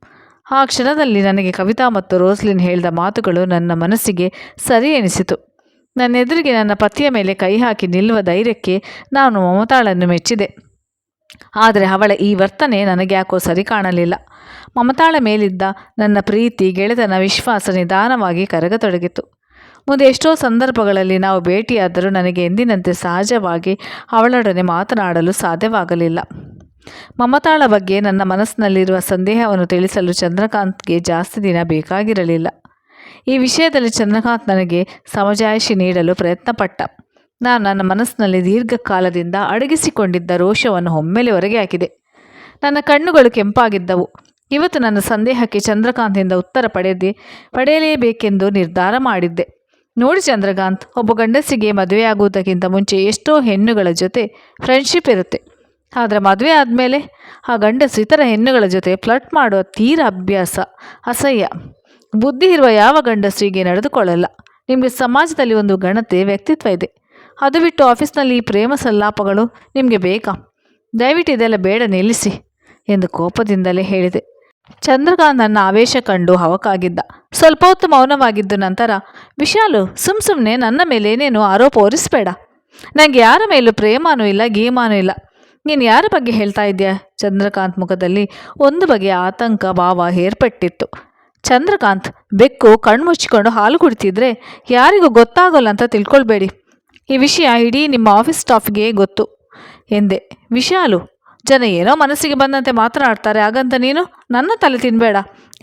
ಆ ಕ್ಷಣದಲ್ಲಿ ನನಗೆ ಕವಿತಾ ಮತ್ತು ರೋಸ್ಲಿನ್ ಹೇಳಿದ ಮಾತುಗಳು ನನ್ನ ಮನಸ್ಸಿಗೆ ಸರಿ ಎನಿಸಿತು. ನನ್ನ ಎದುರಿಗೆ ನನ್ನ ಪತಿಯ ಮೇಲೆ ಕೈ ಹಾಕಿ ನಿಲ್ಲುವ ಧೈರ್ಯಕ್ಕೆ ನಾನು ಮಮತಾಳನ್ನು ಮೆಚ್ಚಿದೆ. ಆದರೆ ಅವಳ ಈ ವರ್ತನೆ ನನಗೆ ಯಾಕೋ ಸರಿ ಕಾಣಲಿಲ್ಲ. ಮಮತಾಳ ಮೇಲಿದ್ದ ನನ್ನ ಪ್ರೀತಿ ಗೆಳೆತನ ವಿಶ್ವಾಸ ನಿಧಾನವಾಗಿ ಕರಗತೊಡಗಿತು. ಮುಂದೆ ಎಷ್ಟೋ ಸಂದರ್ಭಗಳಲ್ಲಿ ನಾವು ಭೇಟಿಯಾದರೂ ನನಗೆ ಎಂದಿನಂತೆ ಸಹಜವಾಗಿ ಅವಳೊಡನೆ ಮಾತನಾಡಲು ಸಾಧ್ಯವಾಗಲಿಲ್ಲ. ಮಮತಾಳ ಬಗ್ಗೆ ನನ್ನ ಮನಸ್ಸಿನಲ್ಲಿರುವ ಸಂದೇಹವನ್ನು ತಿಳಿಸಲು ಚಂದ್ರಕಾಂತ್ಗೆ ಜಾಸ್ತಿ ದಿನ ಬೇಕಾಗಿರಲಿಲ್ಲ. ಈ ವಿಷಯದಲ್ಲಿ ಚಂದ್ರಕಾಂತ್ ನನಗೆ ಸಮಜಾಯಿಷಿ ನೀಡಲು ಪ್ರಯತ್ನಪಟ್ಟ. ನಾನು ನನ್ನ ಮನಸ್ಸಿನಲ್ಲಿ ದೀರ್ಘಕಾಲದಿಂದ ಅಡಗಿಸಿಕೊಂಡಿದ್ದ ರೋಷವನ್ನು ಒಮ್ಮೆಲೆ ಹೊರಗೆ ಹಾಕಿದೆ. ನನ್ನ ಕಣ್ಣುಗಳು ಕೆಂಪಾಗಿದ್ದವು. ಇವತ್ತು ನನ್ನ ಸಂದೇಹಕ್ಕೆ ಚಂದ್ರಕಾಂತಿಂದ ಉತ್ತರ ಪಡೆದೇ, ಪಡೆಯಲೇಬೇಕೆಂದು ನಿರ್ಧಾರ ಮಾಡಿದ್ದೆ. ನೋಡಿ ಚಂದ್ರಕಾಂತ್, ಒಬ್ಬ ಗಂಡಸಿಗೆ ಮದುವೆಯಾಗುವುದಕ್ಕಿಂತ ಮುಂಚೆ ಎಷ್ಟೋ ಹೆಣ್ಣುಗಳ ಜೊತೆ ಫ್ರೆಂಡ್ಶಿಪ್ ಇರುತ್ತೆ. ಆದರೆ ಮದುವೆ ಆದಮೇಲೆ ಆ ಗಂಡಸು ಇತರ ಹೆಣ್ಣುಗಳ ಜೊತೆ ಫ್ಲಟ್ ಮಾಡುವ ತೀರ ಅಭ್ಯಾಸ, ಅಸಹ್ಯ. ಬುದ್ಧಿ ಇರುವ ಯಾವ ಗಂಡಸರಿಗೆ ನಡೆದುಕೊಳ್ಳಲ್ಲ. ನಿಮಗೆ ಸಮಾಜದಲ್ಲಿ ಒಂದು ಗಣತೆ, ವ್ಯಕ್ತಿತ್ವ ಇದೆ. ಅದು ಬಿಟ್ಟು ಆಫೀಸ್ನಲ್ಲಿ ಈ ಪ್ರೇಮ ಸಲ್ಲಾಪಗಳು ನಿಮಗೆ ಬೇಕಾ? ದಯವಿಟ್ಟು ಇದೆಲ್ಲ ಬೇಡ ನಿಲ್ಲಿಸಿ ಎಂದು ಕೋಪದಿಂದಲೇ ಹೇಳಿದೆ. ಚಂದ್ರಕಾಂತ್ ನನ್ನ ಆವೇಶ ಕಂಡು ಹವಕಾಗಿದ್ದ. ಸ್ವಲ್ಪ ಹೊತ್ತು ಮೌನವಾಗಿದ್ದ ನಂತರ, ವಿಶಾಲು, ಸುಮ್ ಸುಮ್ಮನೆ ನನ್ನ ಮೇಲೆ ಏನೇನು ಆರೋಪ ಹೊರಿಸಬೇಡ. ನನಗೆ ಯಾರ ಮೇಲೂ ಪ್ರೇಮಾನೂ ಇಲ್ಲ, ಗೀಮಾನೂ ಇಲ್ಲ. ನೀನು ಯಾರ ಬಗ್ಗೆ ಹೇಳ್ತಾ ಇದ್ದೀಯಾ ಚಂದ್ರಕಾಂತ್ ಮುಖದಲ್ಲಿ ಒಂದು ಬಗೆಯ ಆತಂಕ ಭಾವ ಏರ್ಪಟ್ಟಿತ್ತು. ಚಂದ್ರಕಾಂತ್ ಬೆಕ್ಕು ಕಣ್ಮುಚ್ಚಿಕೊಂಡು ಹಾಲು ಕುಡಿತಿದ್ರೆ ಯಾರಿಗೂ ಗೊತ್ತಾಗೋಲ್ಲ ಅಂತ ತಿಳ್ಕೊಳ್ಬೇಡಿ. ಈ ವಿಷಯ ಇಡೀ ನಿಮ್ಮ ಆಫೀಸ್ ಸ್ಟಾಫ್ಗೆ ಗೊತ್ತು ಎಂದೆ. ವಿಶಾಲು, ಜನ ಏನೋ ಮನಸ್ಸಿಗೆ ಬಂದಂತೆ ಮಾತನಾಡ್ತಾರೆ ಹಾಗಂತ ನೀನು? ನನ್ನ ತಲೆ ತಿನ್ನಬೇಡ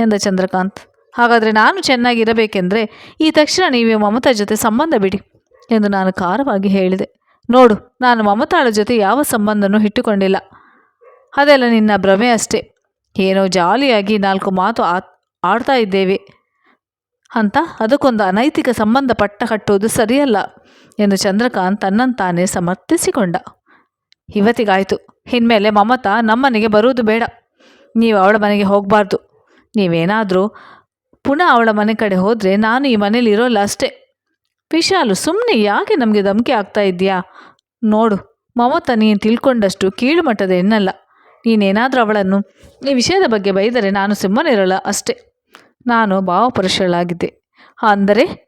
ಎಂದ ಚಂದ್ರಕಾಂತ್. ಹಾಗಾದರೆ ನಾನು ಚೆನ್ನಾಗಿರಬೇಕೆಂದರೆ ಈ ತಕ್ಷಣ ನೀವು ಮಮತಾ ಜೊತೆ ಸಂಬಂಧ ಬಿಡಿ ಎಂದು ನಾನು ಖಾರವಾಗಿ ಹೇಳಿದೆ. ನೋಡು, ನಾನು ಮಮತಾಳ ಜೊತೆ ಯಾವ ಸಂಬಂಧನೂ ಇಟ್ಟುಕೊಂಡಿಲ್ಲ. ಅದೆಲ್ಲ ನಿನ್ನ ಭ್ರಮೆ ಅಷ್ಟೇ. ಏನೋ ಜಾಲಿಯಾಗಿ ನಾಲ್ಕು ಮಾತು ಆಡ್ತಾ ಇದ್ದೇವೆ. ಅಂತ ಅದಕ್ಕೊಂದು ಅನೈತಿಕ ಸಂಬಂಧ ಪಟ್ಟ ಕಟ್ಟುವುದು ಸರಿಯಲ್ಲ ಎಂದು ಚಂದ್ರಕಾಂತ್ ತನ್ನಂತಾನೇ ಸಮರ್ಥಿಸಿಕೊಂಡ. ಇವತ್ತಿಗಾಯಿತು. ಇನ್ಮೇಲೆ ಮಮತಾ ನಮ್ಮನೆಗೆ ಬರುವುದು ಬೇಡ. ನೀವು ಅವಳ ಮನೆಗೆ ಹೋಗಬಾರ್ದು. ನೀವೇನಾದರೂ ಪುನಃ ಅವಳ ಮನೆ ಕಡೆ ಹೋದರೆ ನಾನು ಈ ಮನೇಲಿ ಇರೋಲ್ಲ ಅಷ್ಟೇ. ವಿಶಾಲು ಸುಮ್ಮನೆ ಯಾಕೆ ನಮಗೆ ಧಮಕಿ ಆಗ್ತಾ ಇದೆಯಾ ನೋಡು, ಮಮತಾ ನೀನು ತಿಳ್ಕೊಂಡಷ್ಟು ಕೀಳು ಮಟ್ಟದ ಎನ್ನಲ್ಲ ನೀನೇನಾದರೂ ಅವಳನ್ನು ಈ ವಿಷಯದ ಬಗ್ಗೆ ಬೈದರೆ ನಾನು ಸುಮ್ಮನಿರಲ್ಲ ಅಷ್ಟೇ. ನಾನು ಭಾವಪುರುಷಳಾಗಿದ್ದೆ. ಅಂದರೆ,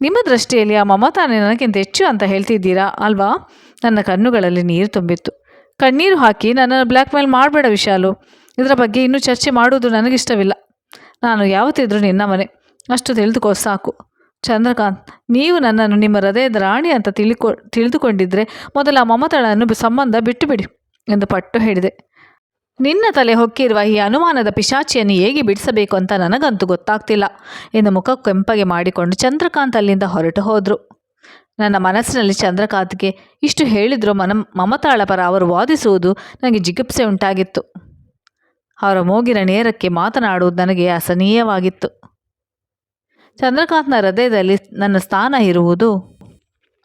ನಿಮ್ಮ ದೃಷ್ಟಿಯಲ್ಲಿ ಆ ಮಮತಾನೆ ನನಗಿಂತ ಹೆಚ್ಚು ಅಂತ ಹೇಳ್ತಿದ್ದೀರಾ ಅಲ್ವಾ? ನನ್ನ ಕಣ್ಣುಗಳಲ್ಲಿ ನೀರು ತುಂಬಿತ್ತು. ಕಣ್ಣೀರು ಹಾಕಿ ನನ್ನನ್ನು ಬ್ಲ್ಯಾಕ್ ಮೇಲ್ ಮಾಡಬೇಡ ವಿಶಾಲು. ಇದರ ಬಗ್ಗೆ ಇನ್ನೂ ಚರ್ಚೆ ಮಾಡುವುದು ನನಗಿಷ್ಟವಿಲ್ಲ. ನಾನು ಯಾವತ್ತಿದ್ರೂ ನಿನ್ನ ಮನೆ. ಅಷ್ಟು ತಿಳಿದುಕೋ, ಸಾಕು. ಚಂದ್ರಕಾಂತ್, ನೀವು ನನ್ನನ್ನು ನಿಮ್ಮ ಹೃದಯದ ರಾಣಿ ಅಂತ ತಿಳಿಕೊ ತಿಳಿದುಕೊಂಡಿದ್ದರೆ ಮೊದಲ ಆ ಮಮತಾಳನ್ನು ಸಂಬಂಧ ಬಿಟ್ಟುಬಿಡಿ ಎಂದು ಪಟ್ಟು ಹೇಳಿದೆ. ನಿನ್ನ ತಲೆ ಹೊಕ್ಕಿರುವ ಈ ಅನುಮಾನದ ಪಿಶಾಚಿಯನ್ನು ಹೇಗೆ ಬಿಡಿಸಬೇಕು ಅಂತ ನನಗಂತೂ ಗೊತ್ತಾಗ್ತಿಲ್ಲ ಎಂದು ಮುಖ ಕೆಂಪಗೆ ಮಾಡಿಕೊಂಡು ಚಂದ್ರಕಾಂತ್ ಅಲ್ಲಿಂದ ಹೊರಟು ಹೋದರು. ನನ್ನ ಮನಸ್ಸಿನಲ್ಲಿ ಚಂದ್ರಕಾಂತ್ಗೆ ಇಷ್ಟು ಹೇಳಿದರೂ ಮನ ಮಮತಾಳ ಪರ ಅವರು ವಾದಿಸುವುದು ನನಗೆ ಜಿಗುಪ್ಸೆ ಉಂಟಾಗಿತ್ತು. ಅವರ ಮೂಗಿನ ನೇರಕ್ಕೆ ಮಾತನಾಡುವುದು ನನಗೆ ಅಸಹನೀಯವಾಗಿತ್ತು. ಚಂದ್ರಕಾಂತ್ನ ಹೃದಯದಲ್ಲಿ ನನ್ನ ಸ್ಥಾನ ಇರುವುದು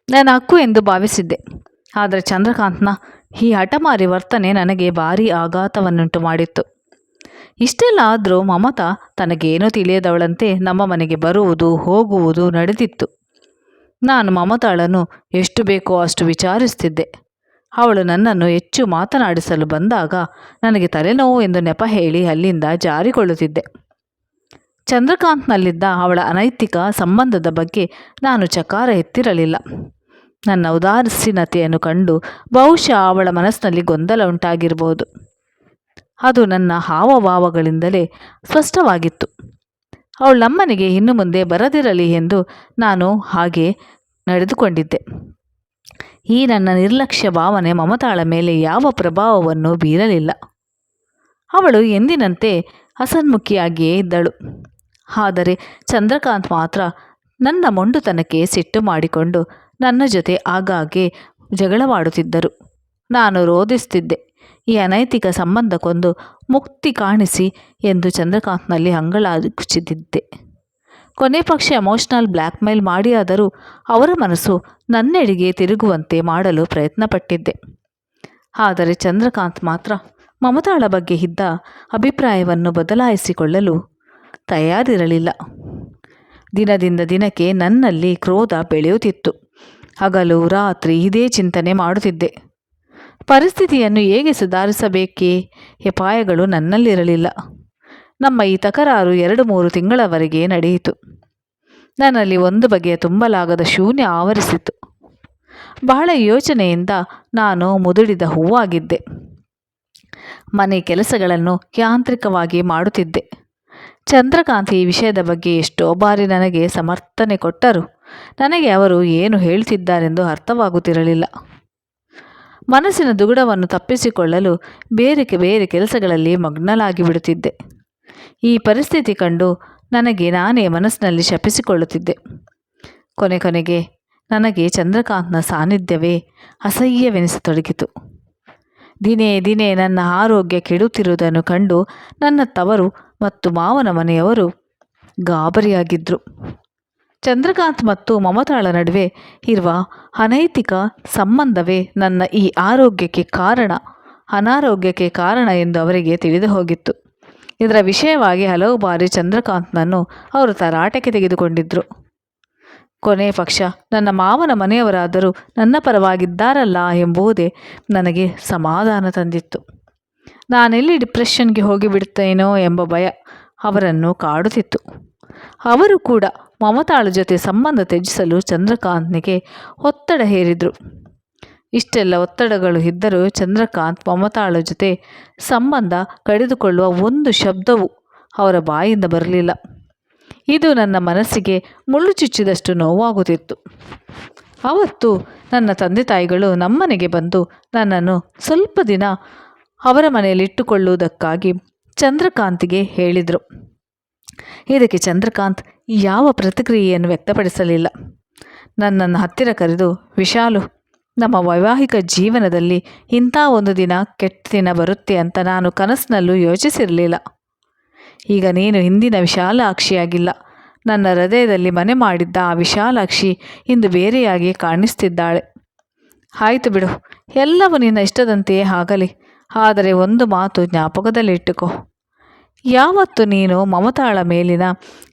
ನನ್ನ ಹಕ್ಕು ಎಂದು ಭಾವಿಸಿದ್ದೆ. ಆದರೆ ಚಂದ್ರಕಾಂತ್ನ ಈ ಹಠಮಾರಿ ವರ್ತನೆ ನನಗೆ ಭಾರಿ ಆಘಾತವನ್ನುಂಟು ಮಾಡಿತ್ತು. ಇಷ್ಟೆಲ್ಲ ಆದರೂ ಮಮತಾ ತನಗೇನೂ ತಿಳಿಯದವಳಂತೆ ನಮ್ಮ ಮನೆಗೆ ಬರುವುದು, ಹೋಗುವುದು ನಡೆದಿತ್ತು. ನಾನು ಮಮತಾಳನ್ನು ಎಷ್ಟು ಬೇಕೋ ಅಷ್ಟು ವಿಚಾರಿಸುತ್ತಿದ್ದೆ ಅವಳು ನನ್ನನ್ನು ಹೆಚ್ಚು ಮಾತನಾಡಿಸಲು ಬಂದಾಗ ನನಗೆ ತಲೆನೋವು ಎಂದು ನೆಪ ಹೇಳಿ ಅಲ್ಲಿಂದ ಜಾರಿಕೊಳ್ಳುತ್ತಿದ್ದೆ. ಚಂದ್ರಕಾಂತ್ನಲ್ಲಿದ್ದ ಅವಳ ಅನೈತಿಕ ಸಂಬಂಧದ ಬಗ್ಗೆ ನಾನು ಚಕಾರ ಎತ್ತಿರಲಿಲ್ಲ. ನನ್ನ ಉದಾಸೀನತೆಯನ್ನು ಕಂಡು ಬಹುಶಃ ಅವಳ ಮನಸ್ಸಿನಲ್ಲಿ ಗೊಂದಲ ಉಂಟಾಗಿರಬಹುದು. ಅದು ನನ್ನ ಹಾವಭಾವಗಳಿಂದಲೇ ಸ್ಪಷ್ಟವಾಗಿತ್ತು. ಅವಳು ನಮ್ಮನೆಗೆ ಇನ್ನು ಮುಂದೆ ಬರದಿರಲಿ ಎಂದು ನಾನು ಹಾಗೆ ನಡೆದುಕೊಂಡಿದ್ದೆ. ಈ ನನ್ನ ನಿರ್ಲಕ್ಷ್ಯ ಭಾವನೆ ಮಮತಾಳ ಮೇಲೆ ಯಾವ ಪ್ರಭಾವವನ್ನು ಬೀರಲಿಲ್ಲ. ಅವಳು ಎಂದಿನಂತೆ ಹಸನ್ಮುಖಿಯಾಗಿಯೇ ಇದ್ದಳು. ಆದರೆ ಚಂದ್ರಕಾಂತ್ ಮಾತ್ರ ನನ್ನ ಮೊಂಡುತನಕ್ಕೆ ಸಿಟ್ಟು ಮಾಡಿಕೊಂಡು ನನ್ನ ಜೊತೆ ಆಗಾಗ್ಗೆ ಜಗಳವಾಡುತ್ತಿದ್ದರು. ನಾನು ರೋಧಿಸುತ್ತಿದ್ದೆ ಈ ಅನೈತಿಕ ಸಂಬಂಧಕ್ಕೊಂದು ಮುಕ್ತಿ ಕಾಣಿಸಿ ಎಂದು ಚಂದ್ರಕಾಂತ್ನಲ್ಲಿ ಅಂಗಳಾಗುಚ್ಚಿದ್ದೆ ಕೊನೆ ಪಕ್ಷ ಎಮೋಷನಲ್ ಬ್ಲ್ಯಾಕ್ಮೇಲ್ ಮಾಡಿಯಾದರೂ ಅವರ ಮನಸ್ಸು ನನ್ನೆಡೆಗೆ ತಿರುಗುವಂತೆ ಮಾಡಲು ಪ್ರಯತ್ನಪಟ್ಟಿದ್ದೆ. ಆದರೆ ಚಂದ್ರಕಾಂತ್ ಮಾತ್ರ ಮಮತಾಳ ಬಗ್ಗೆ ಇದ್ದ ಅಭಿಪ್ರಾಯವನ್ನು ಬದಲಾಯಿಸಿಕೊಳ್ಳಲು ತಯಾರಿರಲಿಲ್ಲ. ದಿನದಿಂದ ದಿನಕ್ಕೆ ನನ್ನಲ್ಲಿ ಕ್ರೋಧ ಬೆಳೆಯುತ್ತಿತ್ತು. ಹಗಲು, ರಾತ್ರಿ ಇದೇ ಚಿಂತನೆ ಮಾಡುತ್ತಿದ್ದೆ. ಪರಿಸ್ಥಿತಿಯನ್ನು ಹೇಗೆ ಸುಧಾರಿಸಬೇಕೇ? ಅಪಾಯಗಳು ನನ್ನಲ್ಲಿರಲಿಲ್ಲ. ನಮ್ಮ ಈ ತಕರಾರು ಎರಡು ಮೂರು ತಿಂಗಳವರೆಗೆ ನಡೆಯಿತು. ನನ್ನಲ್ಲಿ ಒಂದು ಬಗೆಯ ತುಂಬಲಾಗದ ಶೂನ್ಯ ಆವರಿಸಿತು ಬಹಳ ಯೋಚನೆಯಿಂದ ನಾನು ಮುದುಡಿದ ಹೂವಾಗಿದ್ದೆ. ಮನೆ ಕೆಲಸಗಳನ್ನು ಯಾಂತ್ರಿಕವಾಗಿ ಮಾಡುತ್ತಿದ್ದೆ. ಚಂದ್ರಕಾಂತ್ ಈ ವಿಷಯದ ಬಗ್ಗೆ ಎಷ್ಟೋ ಬಾರಿ ನನಗೆ ಸಮರ್ಥನೆ ಕೊಟ್ಟರು. ನನಗೆ ಅವರು ಏನು ಹೇಳ್ತಿದ್ದಾರೆಂದು ಅರ್ಥವಾಗುತ್ತಿರಲಿಲ್ಲ. ಮನಸ್ಸಿನ ದುಗುಡವನ್ನು ತಪ್ಪಿಸಿಕೊಳ್ಳಲು ಬೇರೆ ಬೇರೆ ಕೆಲಸಗಳಲ್ಲಿ ಮಗ್ನಲಾಗಿ ಬಿಡುತ್ತಿದ್ದೆ. ಈ ಪರಿಸ್ಥಿತಿ ಕಂಡು ನನಗೆ ನಾನೇ ಮನಸ್ಸಿನಲ್ಲಿ ಶಪಿಸಿಕೊಳ್ಳುತ್ತಿದ್ದೆ. ಕೊನೆ ಕೊನೆಗೆ ನನಗೆ ಚಂದ್ರಕಾಂತ್ನ ಸಾನ್ನಿಧ್ಯವೇ ಅಸಹ್ಯವೆನಿಸತೊಡಗಿತು. ದಿನೇ ದಿನೇ ನನ್ನ ಆರೋಗ್ಯ ಕೆಡುತ್ತಿರುವುದನ್ನು ಕಂಡು ನನ್ನ ತವರು ಮತ್ತು ಮಾವನ ಮನೆಯವರು ಗಾಬರಿಯಾಗಿದ್ದರು ಚಂದ್ರಕಾಂತ್ ಮತ್ತು ಮಮತಾಳ ನಡುವೆ ಇರುವ ಅನೈತಿಕ ಸಂಬಂಧವೇ ನನ್ನ ಈ ಆರೋಗ್ಯಕ್ಕೆ ಕಾರಣ, ಅನಾರೋಗ್ಯಕ್ಕೆ ಕಾರಣ ಎಂದು ಅವರಿಗೆ ತಿಳಿದು ಹೋಗಿತ್ತು. ಇದರ ವಿಷಯವಾಗಿ ಹಲವು ಬಾರಿ ಚಂದ್ರಕಾಂತ್ನನ್ನು ಅವರು ತರಾಟೆಗೆ ತೆಗೆದುಕೊಂಡಿದ್ದರು ಕೊನೆ ಪಕ್ಷ, ನನ್ನ ಮಾವನ ಮನೆಯವರಾದರೂ ನನ್ನ ಪರವಾಗಿದ್ದಾರಲ್ಲ ಎಂಬುದೇ ನನಗೆ ಸಮಾಧಾನ ತಂದಿತ್ತು. ನಾನೆಲ್ಲಿ ಡಿಪ್ರೆಷನ್ಗೆ ಹೋಗಿಬಿಡ್ತೇನೋ ಎಂಬ ಭಯ ಅವರನ್ನು ಕಾಡುತ್ತಿತ್ತು. ಅವರು ಕೂಡ ಮಮತಾಳ ಜೊತೆ ಸಂಬಂಧ ತ್ಯಜಿಸಲು ಚಂದ್ರಕಾಂತ್ನಿಗೆ ಒತ್ತಡ ಹೇರಿದರು. ಇಷ್ಟೆಲ್ಲ ಒತ್ತಡಗಳು ಇದ್ದರೂ ಚಂದ್ರಕಾಂತ್ ಮಮತಾಳ ಜೊತೆ ಸಂಬಂಧ ಕಡಿದುಕೊಳ್ಳುವ ಒಂದು ಶಬ್ದವು ಅವರ ಬಾಯಿಂದ ಬರಲಿಲ್ಲ. ಇದು ನನ್ನ ಮನಸ್ಸಿಗೆ ಮುಳ್ಳು ಚುಚ್ಚಿದಷ್ಟು ನೋವಾಗುತ್ತಿತ್ತು. ಅವತ್ತು ನನ್ನ ತಂದೆ ತಾಯಿಗಳು ನಮ್ಮನೆಗೆ ಬಂದು ನನ್ನನ್ನು ಸ್ವಲ್ಪ ದಿನ ಅವರ ಮನೆಯಲ್ಲಿಟ್ಟುಕೊಳ್ಳುವುದಕ್ಕಾಗಿ ಚಂದ್ರಕಾಂತ್ಗೆ ಹೇಳಿದರು. ಇದಕ್ಕೆ ಚಂದ್ರಕಾಂತ್ ಯಾವ ಪ್ರತಿಕ್ರಿಯೆಯನ್ನು ವ್ಯಕ್ತಪಡಿಸಲಿಲ್ಲ. ನನ್ನನ್ನು ಹತ್ತಿರ ಕರೆದು, ವಿಶಾಲು, ನಮ್ಮ ವೈವಾಹಿಕ ಜೀವನದಲ್ಲಿ ಇಂಥ ಒಂದು ದಿನ ಕೆಟ್ಟ ದಿನ ಬರುತ್ತೆ ಅಂತ ನಾನು ಕನಸಿನಲ್ಲೂ ಯೋಚಿಸಿರಲಿಲ್ಲ. ಈಗ ನೀನು ಹಿಂದಿನ ವಿಶಾಲಾಕ್ಷಿಯಾಗಿಲ್ಲ. ನನ್ನ ಹೃದಯದಲ್ಲಿ ಮನೆ ಮಾಡಿದ್ದ ಆ ವಿಶಾಲಾಕ್ಷಿ ಇಂದು ಬೇರೆಯಾಗಿ ಕಾಣಿಸ್ತಿದ್ದಾಳೆ. ಆಯಿತು ಬಿಡು, ಎಲ್ಲವೂ ನಿನ್ನ ಇಷ್ಟದಂತೆಯೇ ಆಗಲಿ. ಆದರೆ ಒಂದು ಮಾತು ಜ್ಞಾಪಕದಲ್ಲಿಟ್ಟುಕೋ. ಯಾವತ್ತು ನೀನು ಮಮತಾಳ ಮೇಲಿನ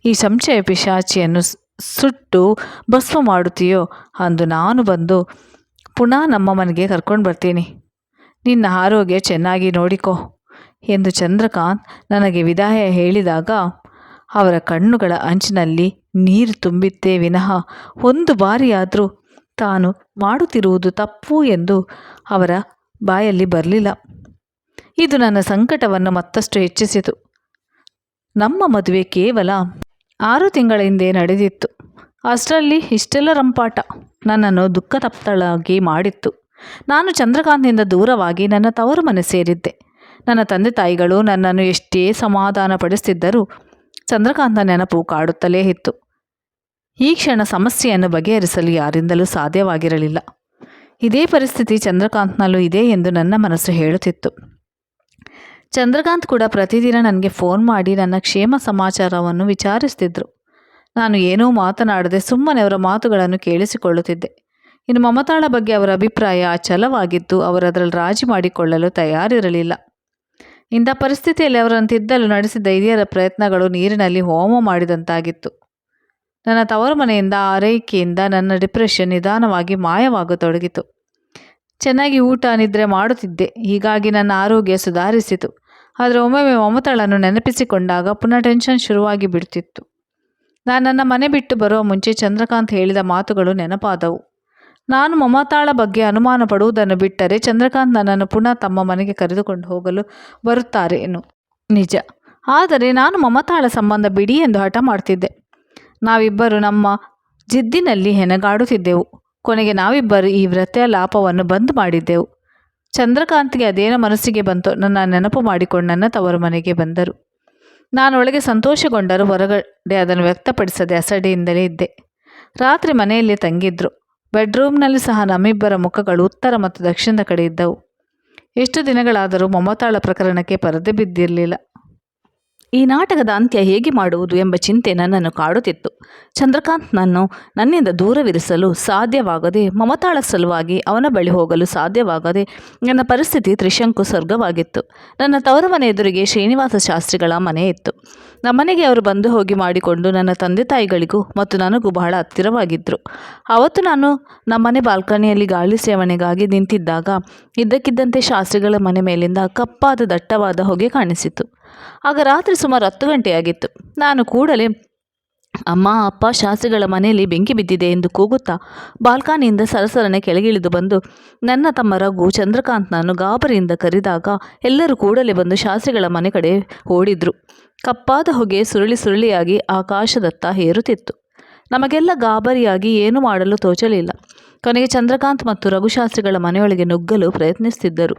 ಈ ಸಂಶಯ ಪಿಶಾಚಿಯನ್ನು ಸುಟ್ಟು ಭಸ್ಮ ಮಾಡುತ್ತೀಯೋ ಅಂದು ನಾನು ಬಂದು ಪುನಃ ನಮ್ಮ ಮನೆಗೆ ಕರ್ಕೊಂಡು ಬರ್ತೀನಿ. ನಿನ್ನ ಆರೋಗ್ಯ ಚೆನ್ನಾಗಿ ನೋಡಿಕೋ ಎಂದು ಚಂದ್ರಕಾಂತ್ ನನಗೆ ವಿದಾಯ ಹೇಳಿದಾಗ ಅವರ ಕಣ್ಣುಗಳ ಅಂಚಿನಲ್ಲಿ ನೀರು ತುಂಬಿತ್ತೇ ವಿನಃ ಒಂದು ಬಾರಿಯಾದರೂ ತಾನು ಮಾಡುತ್ತಿರುವುದು ತಪ್ಪು ಎಂದು ಅವರ ಬಾಯಲ್ಲಿ ಬರಲಿಲ್ಲ. ಇದು ನನ್ನ ಸಂಕಟವನ್ನು ಮತ್ತಷ್ಟು ಹೆಚ್ಚಿಸಿತು. ನಮ್ಮ ಮದುವೆ ಕೇವಲ ಆರು ತಿಂಗಳ ಹಿಂದೆ ನಡೆದಿತ್ತು. ಅಷ್ಟರಲ್ಲಿ ಇಷ್ಟೆಲ್ಲ ರಂಪಾಟ ನನ್ನನ್ನು ದುಃಖ ತಪ್ತಳಾಗಿ ಮಾಡಿತ್ತು. ನಾನು ಚಂದ್ರಕಾಂತ್ನಿಂದ ದೂರವಾಗಿ ನನ್ನ ತವರು ಮನೆ ಸೇರಿದ್ದೆ. ನನ್ನ ತಂದೆ ತಾಯಿಗಳು ನನ್ನನ್ನು ಎಷ್ಟೇ ಸಮಾಧಾನ ಪಡಿಸ್ತಿದ್ದರೂ ಚಂದ್ರಕಾಂತ ನೆನಪು ಕಾಡುತ್ತಲೇ ಇತ್ತು. ಈ ಕ್ಷಣ ಸಮಸ್ಯೆಯನ್ನು ಬಗೆಹರಿಸಲು ಯಾರಿಂದಲೂ ಸಾಧ್ಯವಾಗಿರಲಿಲ್ಲ. ಇದೇ ಪರಿಸ್ಥಿತಿ ಚಂದ್ರಕಾಂತ್ನಲ್ಲೂ ಇದೆ ಎಂದು ನನ್ನ ಮನಸ್ಸು ಹೇಳುತ್ತಿತ್ತು. ಚಂದ್ರಕಾಂತ್ ಕೂಡ ಪ್ರತಿದಿನ ನನಗೆ ಫೋನ್ ಮಾಡಿ ನನ್ನ ಕ್ಷೇಮ ಸಮಾಚಾರವನ್ನು ವಿಚಾರಿಸ್ತಿದ್ರು. ನಾನು ಏನೂ ಮಾತನಾಡದೆ ಸುಮ್ಮನೆ ಅವರ ಮಾತುಗಳನ್ನು ಕೇಳಿಸಿಕೊಳ್ಳುತ್ತಿದ್ದೆ. ಇನ್ನು ಮಮತಾಳ ಬಗ್ಗೆ ಅವರ ಅಭಿಪ್ರಾಯ ಅಚಲವಾಗಿದ್ದು ಅವರದರಲ್ಲಿ ರಾಜಿ ಮಾಡಿಕೊಳ್ಳಲು ತಯಾರಿರಲಿಲ್ಲ. ಇಂಥ ಪರಿಸ್ಥಿತಿಯಲ್ಲಿ ಅವರನ್ನು ತಿದ್ದಲು ನಡೆಸಿದ ಹಿರಿಯರ ಪ್ರಯತ್ನಗಳು ನೀರಿನಲ್ಲಿ ಹೋಮ ಮಾಡಿದಂತಾಗಿತ್ತು. ನನ್ನ ತವರು ಮನೆಯಿಂದ ಆರೈಕೆಯಿಂದ ನನ್ನ ಡಿಪ್ರೆಷನ್ ನಿಧಾನವಾಗಿ ಮಾಯವಾಗತೊಡಗಿತು. ಚೆನ್ನಾಗಿ ಊಟ, ನಿದ್ರೆ ಮಾಡುತ್ತಿದ್ದೆ. ಹೀಗಾಗಿ ನನ್ನ ಆರೋಗ್ಯ ಸುಧಾರಿಸಿತು. ಆದರೆ ಒಮ್ಮೊಮ್ಮೆ ಮಮತಾಳನ್ನು ನೆನಪಿಸಿಕೊಂಡಾಗ ಪುನಃ ಟೆನ್ಷನ್ ಶುರುವಾಗಿ ಬಿಡ್ತಿತ್ತು. ನಾನು ನನ್ನ ಮನೆ ಬಿಟ್ಟು ಬರುವ ಮುಂಚೆ ಚಂದ್ರಕಾಂತ್ ಹೇಳಿದ ಮಾತುಗಳು ನೆನಪಾದವು. ನಾನು ಮಮತಾಳ ಬಗ್ಗೆ ಅನುಮಾನ ಪಡುವುದನ್ನು ಬಿಟ್ಟರೆ ಚಂದ್ರಕಾಂತ್ ನನ್ನನ್ನು ಪುನಃ ತಮ್ಮ ಮನೆಗೆ ಕರೆದುಕೊಂಡು ಹೋಗಲು ಬರುತ್ತಾರೆ ಏನು ನಿಜ. ಆದರೆ ನಾನು ಮಮತಾಳ ಸಂಬಂಧ ಬಿಡಿ ಎಂದು ಹಠ ಮಾಡ್ತಿದ್ದೆ. ನಾವಿಬ್ಬರು ನಮ್ಮ ಜಿದ್ದಿನಲ್ಲಿ ಹೆಣಗಾಡುತ್ತಿದ್ದೆವು. ಕೊನೆಗೆ ನಾವಿಬ್ಬರು ಈ ವ್ರತ ಲಾಪವನ್ನು ಬಂದ್ ಮಾಡಿದ್ದೆವು. ಚಂದ್ರಕಾಂತ್ಗೆ ಅದೇನೋ ಮನಸ್ಸಿಗೆ ಬಂತು ನನ್ನ ನೆನಪು ಮಾಡಿಕೊಂಡು ನನ್ನ ತವರು ಮನೆಗೆ ಬಂದರು. ನಾನೊಳಗೆ ಸಂತೋಷಗೊಂಡರೂ ಹೊರಗಡೆ ಅದನ್ನು ವ್ಯಕ್ತಪಡಿಸದೆ ಅಸಡಿಯಿಂದಲೇ ಇದ್ದೆ. ರಾತ್ರಿ ಮನೆಯಲ್ಲಿ ತಂಗಿದ್ರು. ಬೆಡ್ರೂಮ್ನಲ್ಲಿ ಸಹ ನಮ್ಮಿಬ್ಬರ ಮುಖಗಳು ಉತ್ತರ ಮತ್ತು ದಕ್ಷಿಣದ ಕಡೆ ಇದ್ದವು. ಎಷ್ಟು ದಿನಗಳಾದರೂ ಮಮತಾಳ ಪ್ರಕರಣಕ್ಕೆ ಪರದೆ ಬಿದ್ದಿರಲಿಲ್ಲ. ಈ ನಾಟಕದ ಅಂತ್ಯ ಹೇಗೆ ಮಾಡುವುದು ಎಂಬ ಚಿಂತೆ ನನ್ನನ್ನು ಕಾಡುತ್ತಿತ್ತು. ಚಂದ್ರಕಾಂತ್ನನ್ನು ನನ್ನಿಂದ ದೂರವಿರಿಸಲು ಸಾಧ್ಯವಾಗದೆ ಮಮತಾಳ ಸಲುವಾಗಿ ಅವನ ಬಳಿ ಹೋಗಲು ಸಾಧ್ಯವಾಗದೆ ನನ್ನ ಪರಿಸ್ಥಿತಿ ತ್ರಿಶಂಕು ಸ್ವರ್ಗವಾಗಿತ್ತು. ನನ್ನ ತವರ ಮನೆ ಎದುರಿಗೆ ಶ್ರೀನಿವಾಸ ಶಾಸ್ತ್ರಿಗಳ ಮನೆ ಇತ್ತು. ನಮ್ಮನೆಗೆ ಅವರು ಬಂದು ಹೋಗಿ ಮಾಡಿಕೊಂಡು ನನ್ನ ತಂದೆ ತಾಯಿಗಳಿಗೂ ಮತ್ತು ನನಗೂ ಬಹಳ ಹತ್ತಿರವಾಗಿದ್ದರು ಅವತ್ತು ನಾನು ನಮ್ಮನೆ ಬಾಲ್ಕನಿಯಲ್ಲಿ ಗಾಳಿ ಸೇವನೆಗಾಗಿ ನಿಂತಿದ್ದಾಗ ಇದ್ದಕ್ಕಿದ್ದಂತೆ ಶಾಸ್ತ್ರಿಗಳ ಮನೆ ಮೇಲಿಂದ ಕಪ್ಪಾದ ದಟ್ಟವಾದ ಹೊಗೆ ಕಾಣಿಸಿತು. ಆಗ ರಾತ್ರಿ ಸುಮಾರು ಹತ್ತು ಗಂಟೆಯಾಗಿತ್ತು ನಾನು ಕೂಡಲೇ, ಅಮ್ಮ, ಅಪ್ಪ, ಶಾಸ್ತ್ರಿಗಳ ಮನೆಯಲ್ಲಿ ಬೆಂಕಿ ಬಿದ್ದಿದೆ ಎಂದು ಕೂಗುತ್ತಾ ಬಾಲ್ಕಾನಿಯಿಂದ ಸರಸರನೆ ಕೆಳಗಿಳಿದು ಬಂದು ನನ್ನ ತಮ್ಮ ರಘು, ಚಂದ್ರಕಾಂತ್ನನ್ನು ಗಾಬರಿಯಿಂದ ಕರೆದಾಗ ಎಲ್ಲರೂ ಕೂಡಲೇ ಬಂದು ಶಾಸ್ತ್ರಿಗಳ ಮನೆ ಕಡೆ ಓಡಿದ್ರು. ಕಪ್ಪಾದ ಹೊಗೆ ಸುರುಳಿ ಸುರುಳಿಯಾಗಿ ಆಕಾಶದತ್ತ ಹೇರುತ್ತಿತ್ತು ನಮಗೆಲ್ಲ ಗಾಬರಿಯಾಗಿ ಏನು ಮಾಡಲು ತೋಚಲಿಲ್ಲ. ಕೊನೆಗೆ ಚಂದ್ರಕಾಂತ್ ಮತ್ತು ರಘುಶಾಸ್ತ್ರಿಗಳ ಮನೆಯೊಳಗೆ ನುಗ್ಗಲು ಪ್ರಯತ್ನಿಸುತ್ತಿದ್ದರು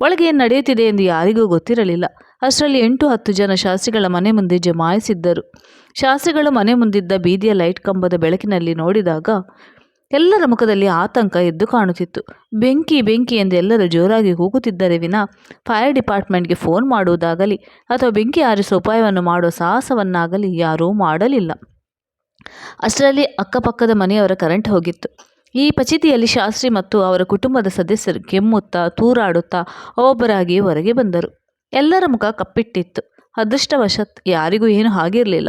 ಒಳಗೆ ಏನು ನಡೆಯುತ್ತಿದೆ ಎಂದು ಯಾರಿಗೂ ಗೊತ್ತಿರಲಿಲ್ಲ. ಅಷ್ಟರಲ್ಲಿ ಎಂಟು ಹತ್ತು ಜನ ಶಾಸ್ತ್ರಿಗಳ ಮನೆ ಮುಂದೆ ಜಮಾಯಿಸಿದ್ದರು. ಶಾಸ್ತ್ರಿಗಳು ಮನೆ ಮುಂದಿದ್ದ ಬೀದಿಯ ಲೈಟ್ ಕಂಬದ ಬೆಳಕಿನಲ್ಲಿ ನೋಡಿದಾಗ ಎಲ್ಲರ ಮುಖದಲ್ಲಿ ಆತಂಕ ಎದ್ದು ಕಾಣುತ್ತಿತ್ತು. ಬೆಂಕಿ ಬೆಂಕಿ ಎಂದು ಎಲ್ಲರೂ ಜೋರಾಗಿ ಕೂಗುತ್ತಿದ್ದರೆ ವಿನ ಫೈರ್ ಡಿಪಾರ್ಟ್ಮೆಂಟ್ಗೆ ಫೋನ್ ಮಾಡುವುದಾಗಲಿ ಅಥವಾ ಬೆಂಕಿ ಆರಿಸುವ ಉಪಾಯವನ್ನು ಮಾಡುವ ಸಾಹಸವನ್ನಾಗಲಿ ಯಾರೂ ಮಾಡಲಿಲ್ಲ. ಅಷ್ಟರಲ್ಲಿ ಅಕ್ಕಪಕ್ಕದ ಮನೆಯವರ ಕರೆಂಟ್ ಹೋಗಿತ್ತು. ಈ ಪಚಿತಿಯಲ್ಲಿ ಶಾಸ್ತ್ರಿ ಮತ್ತು ಅವರ ಕುಟುಂಬದ ಸದಸ್ಯರು ಕೆಮ್ಮುತ್ತಾ, ತೂರಾಡುತ್ತಾ ಒಬ್ಬರಾಗಿ ಹೊರಗೆ ಬಂದರು. ಎಲ್ಲರ ಮುಖ ಕಪ್ಪಿಟ್ಟಿತ್ತು. ಅದೃಷ್ಟವಶತ್ ಯಾರಿಗೂ ಏನು ಆಗಿರಲಿಲ್ಲ.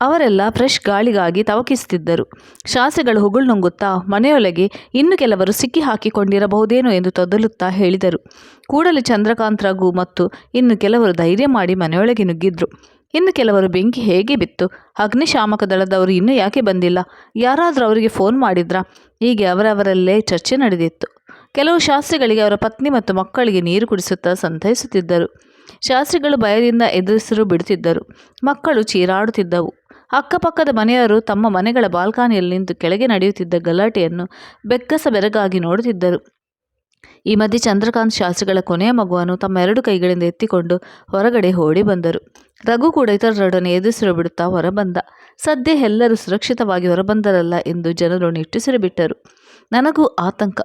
ಅವರೆಲ್ಲ ಫ್ರೆಶ್ ಗಾಳಿಗಾಗಿ ತವಕಿಸುತ್ತಿದ್ದರು. ಶಾಸ್ತ್ರಿಗಳು ಹುಗುಳ್ನುಂಗುತ್ತಾ ಮನೆಯೊಳಗೆ ಇನ್ನು ಕೆಲವರು ಸಿಕ್ಕಿ ಹಾಕಿಕೊಂಡಿರಬಹುದೇನೋ ಎಂದು ತೊದಲುತ್ತಾ ಹೇಳಿದರು. ಕೂಡಲೇ ಚಂದ್ರಕಾಂತ್ ರಘು ಮತ್ತು ಇನ್ನು ಕೆಲವರು ಧೈರ್ಯ ಮಾಡಿ ಮನೆಯೊಳಗೆ ನುಗ್ಗಿದ್ರು. ಇನ್ನು ಕೆಲವರು ಬೆಂಕಿ ಹೇಗೆ ಬಿತ್ತು? ಅಗ್ನಿಶಾಮಕ ದಳದವರು ಇನ್ನೂ ಯಾಕೆ ಬಂದಿಲ್ಲ? ಯಾರಾದರೂ ಅವರಿಗೆ ಫೋನ್ ಮಾಡಿದ್ರಾ? ಹೀಗೆ ಅವರವರಲ್ಲೇ ಚರ್ಚೆ ನಡೆದಿತ್ತು. ಕೆಲವು ಶಾಸ್ತ್ರಿಗಳಿಗೆ ಅವರ ಪತ್ನಿ ಮತ್ತು ಮಕ್ಕಳಿಗೆ ನೀರು ಕುಡಿಸುತ್ತಾ ಸಂತೈಸುತ್ತಿದ್ದರು. ಶಾಸ್ತ್ರಿಗಳು ಭಯದಿಂದ ಎದುರಿಸಲು ಬಿಡುತ್ತಿದ್ದರು. ಮಕ್ಕಳು ಚೀರಾಡುತ್ತಿದ್ದವು. ಅಕ್ಕಪಕ್ಕದ ಮನೆಯವರು ತಮ್ಮ ಮನೆಗಳ ಬಾಲ್ಕನಿಯಲ್ಲಿ ನಿಂತು ಕೆಳಗೆ ನಡೆಯುತ್ತಿದ್ದ ಗಲಾಟೆಯನ್ನು ಬೆಕ್ಕಸ ಬೆರಗಾಗಿ ನೋಡುತ್ತಿದ್ದರು. ಈ ಮಧ್ಯೆ ಚಂದ್ರಕಾಂತ್ ಶಾಸ್ತ್ರಿಗಳ ಕೊನೆಯ ಮಗುವನ್ನು ತಮ್ಮ ಎರಡು ಕೈಗಳಿಂದ ಎತ್ತಿಕೊಂಡು ಹೊರಗಡೆ ಓಡಿ ಬಂದರು. ರಘು ಕೂಡ ಇತರರೊಡನೆ ಎದುರಿಸಿರು ಬಿಡುತ್ತಾ ಹೊರಬಂದ. ಸದ್ಯ ಎಲ್ಲರೂ ಸುರಕ್ಷಿತವಾಗಿ ಹೊರಬಂದರಲ್ಲ ಎಂದು ಜನರು ನಿಟ್ಟುಸಿರು ಬಿಟ್ಟರು ನನಗೂ ಆತಂಕ.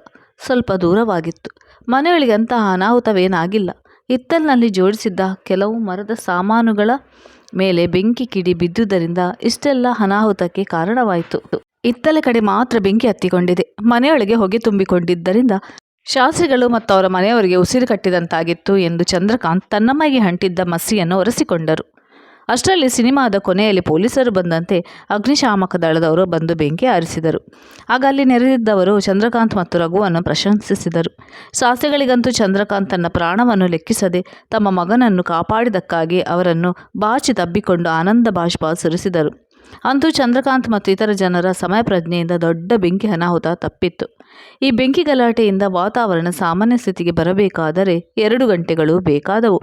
ಸ್ವಲ್ಪ ದೂರವಾಗಿತ್ತು. ಮನೆಯೊಳಗೆ ಅಂತಹ ಅನಾಹುತವೇನಾಗಿಲ್ಲ. ಹಿತ್ತಲಿನಲ್ಲಿ ಜೋಡಿಸಿದ್ದ ಕೆಲವು ಮರದ ಸಾಮಾನುಗಳ ಮೇಲೆ ಬೆಂಕಿ ಕಿಡಿ ಬಿದ್ದುದರಿಂದ ಇಷ್ಟೆಲ್ಲ ಅನಾಹುತಕ್ಕೆ ಕಾರಣವಾಯಿತು. ಇತ್ತಲ ಕಡೆ ಮಾತ್ರ ಬೆಂಕಿ ಹತ್ತಿಕೊಂಡಿದೆ. ಮನೆಯೊಳಗೆ ಹೊಗೆ ತುಂಬಿಕೊಂಡಿದ್ದರಿಂದ ಶಾಸ್ತ್ರಿಗಳು ಮತ್ತು ಅವರ ಮನೆಯವರಿಗೆ ಉಸಿರು ಕಟ್ಟಿದಂತಾಗಿತ್ತು ಎಂದು ಚಂದ್ರಕಾಂತ್ ತನ್ನ ಮೈಗೆ ಅಂಟಿದ್ದ ಮಸಿಯನ್ನು ಒರೆಸಿಕೊಂಡರು. ಅಷ್ಟರಲ್ಲಿ ಸಿನಿಮಾದ ಕೊನೆಯಲ್ಲಿ ಪೊಲೀಸರು ಬಂದಂತೆ ಅಗ್ನಿಶಾಮಕ ದಳದವರು ಬಂದು ಬೆಂಕಿ ಆರಿಸಿದರು ಆಗ ಅಲ್ಲಿ ನೆರೆದಿದ್ದವರು ಚಂದ್ರಕಾಂತ್ ಮತ್ತು ರಘುವನ್ನು ಪ್ರಶಂಸಿಸಿದರು. ಶಾಸ್ತ್ರಿಗಳಿಗಂತೂ ಚಂದ್ರಕಾಂತ್ ತನ್ನ ಪ್ರಾಣವನ್ನು ಲೆಕ್ಕಿಸದೆ ತಮ್ಮ ಮಗನನ್ನು ಕಾಪಾಡಿದಕ್ಕಾಗಿ ಅವರನ್ನು ಬಾಚಿ ತಬ್ಬಿಕೊಂಡು ಆನಂದ ಬಾಷ್ಪ ಸುರಿಸಿದರು. ಅಂತೂ ಚಂದ್ರಕಾಂತ್ ಮತ್ತು ಇತರ ಜನರ ಸಮಯ ಪ್ರಜ್ಞೆಯಿಂದ ದೊಡ್ಡ ಬೆಂಕಿ ಅನಾಹುತ ತಪ್ಪಿತ್ತು. ಈ ಬೆಂಕಿ ಗಲಾಟೆಯಿಂದ ವಾತಾವರಣ ಸಾಮಾನ್ಯ ಸ್ಥಿತಿಗೆ ಬರಬೇಕಾದರೆ ಎರಡು ಗಂಟೆಗಳು ಬೇಕಾದವು.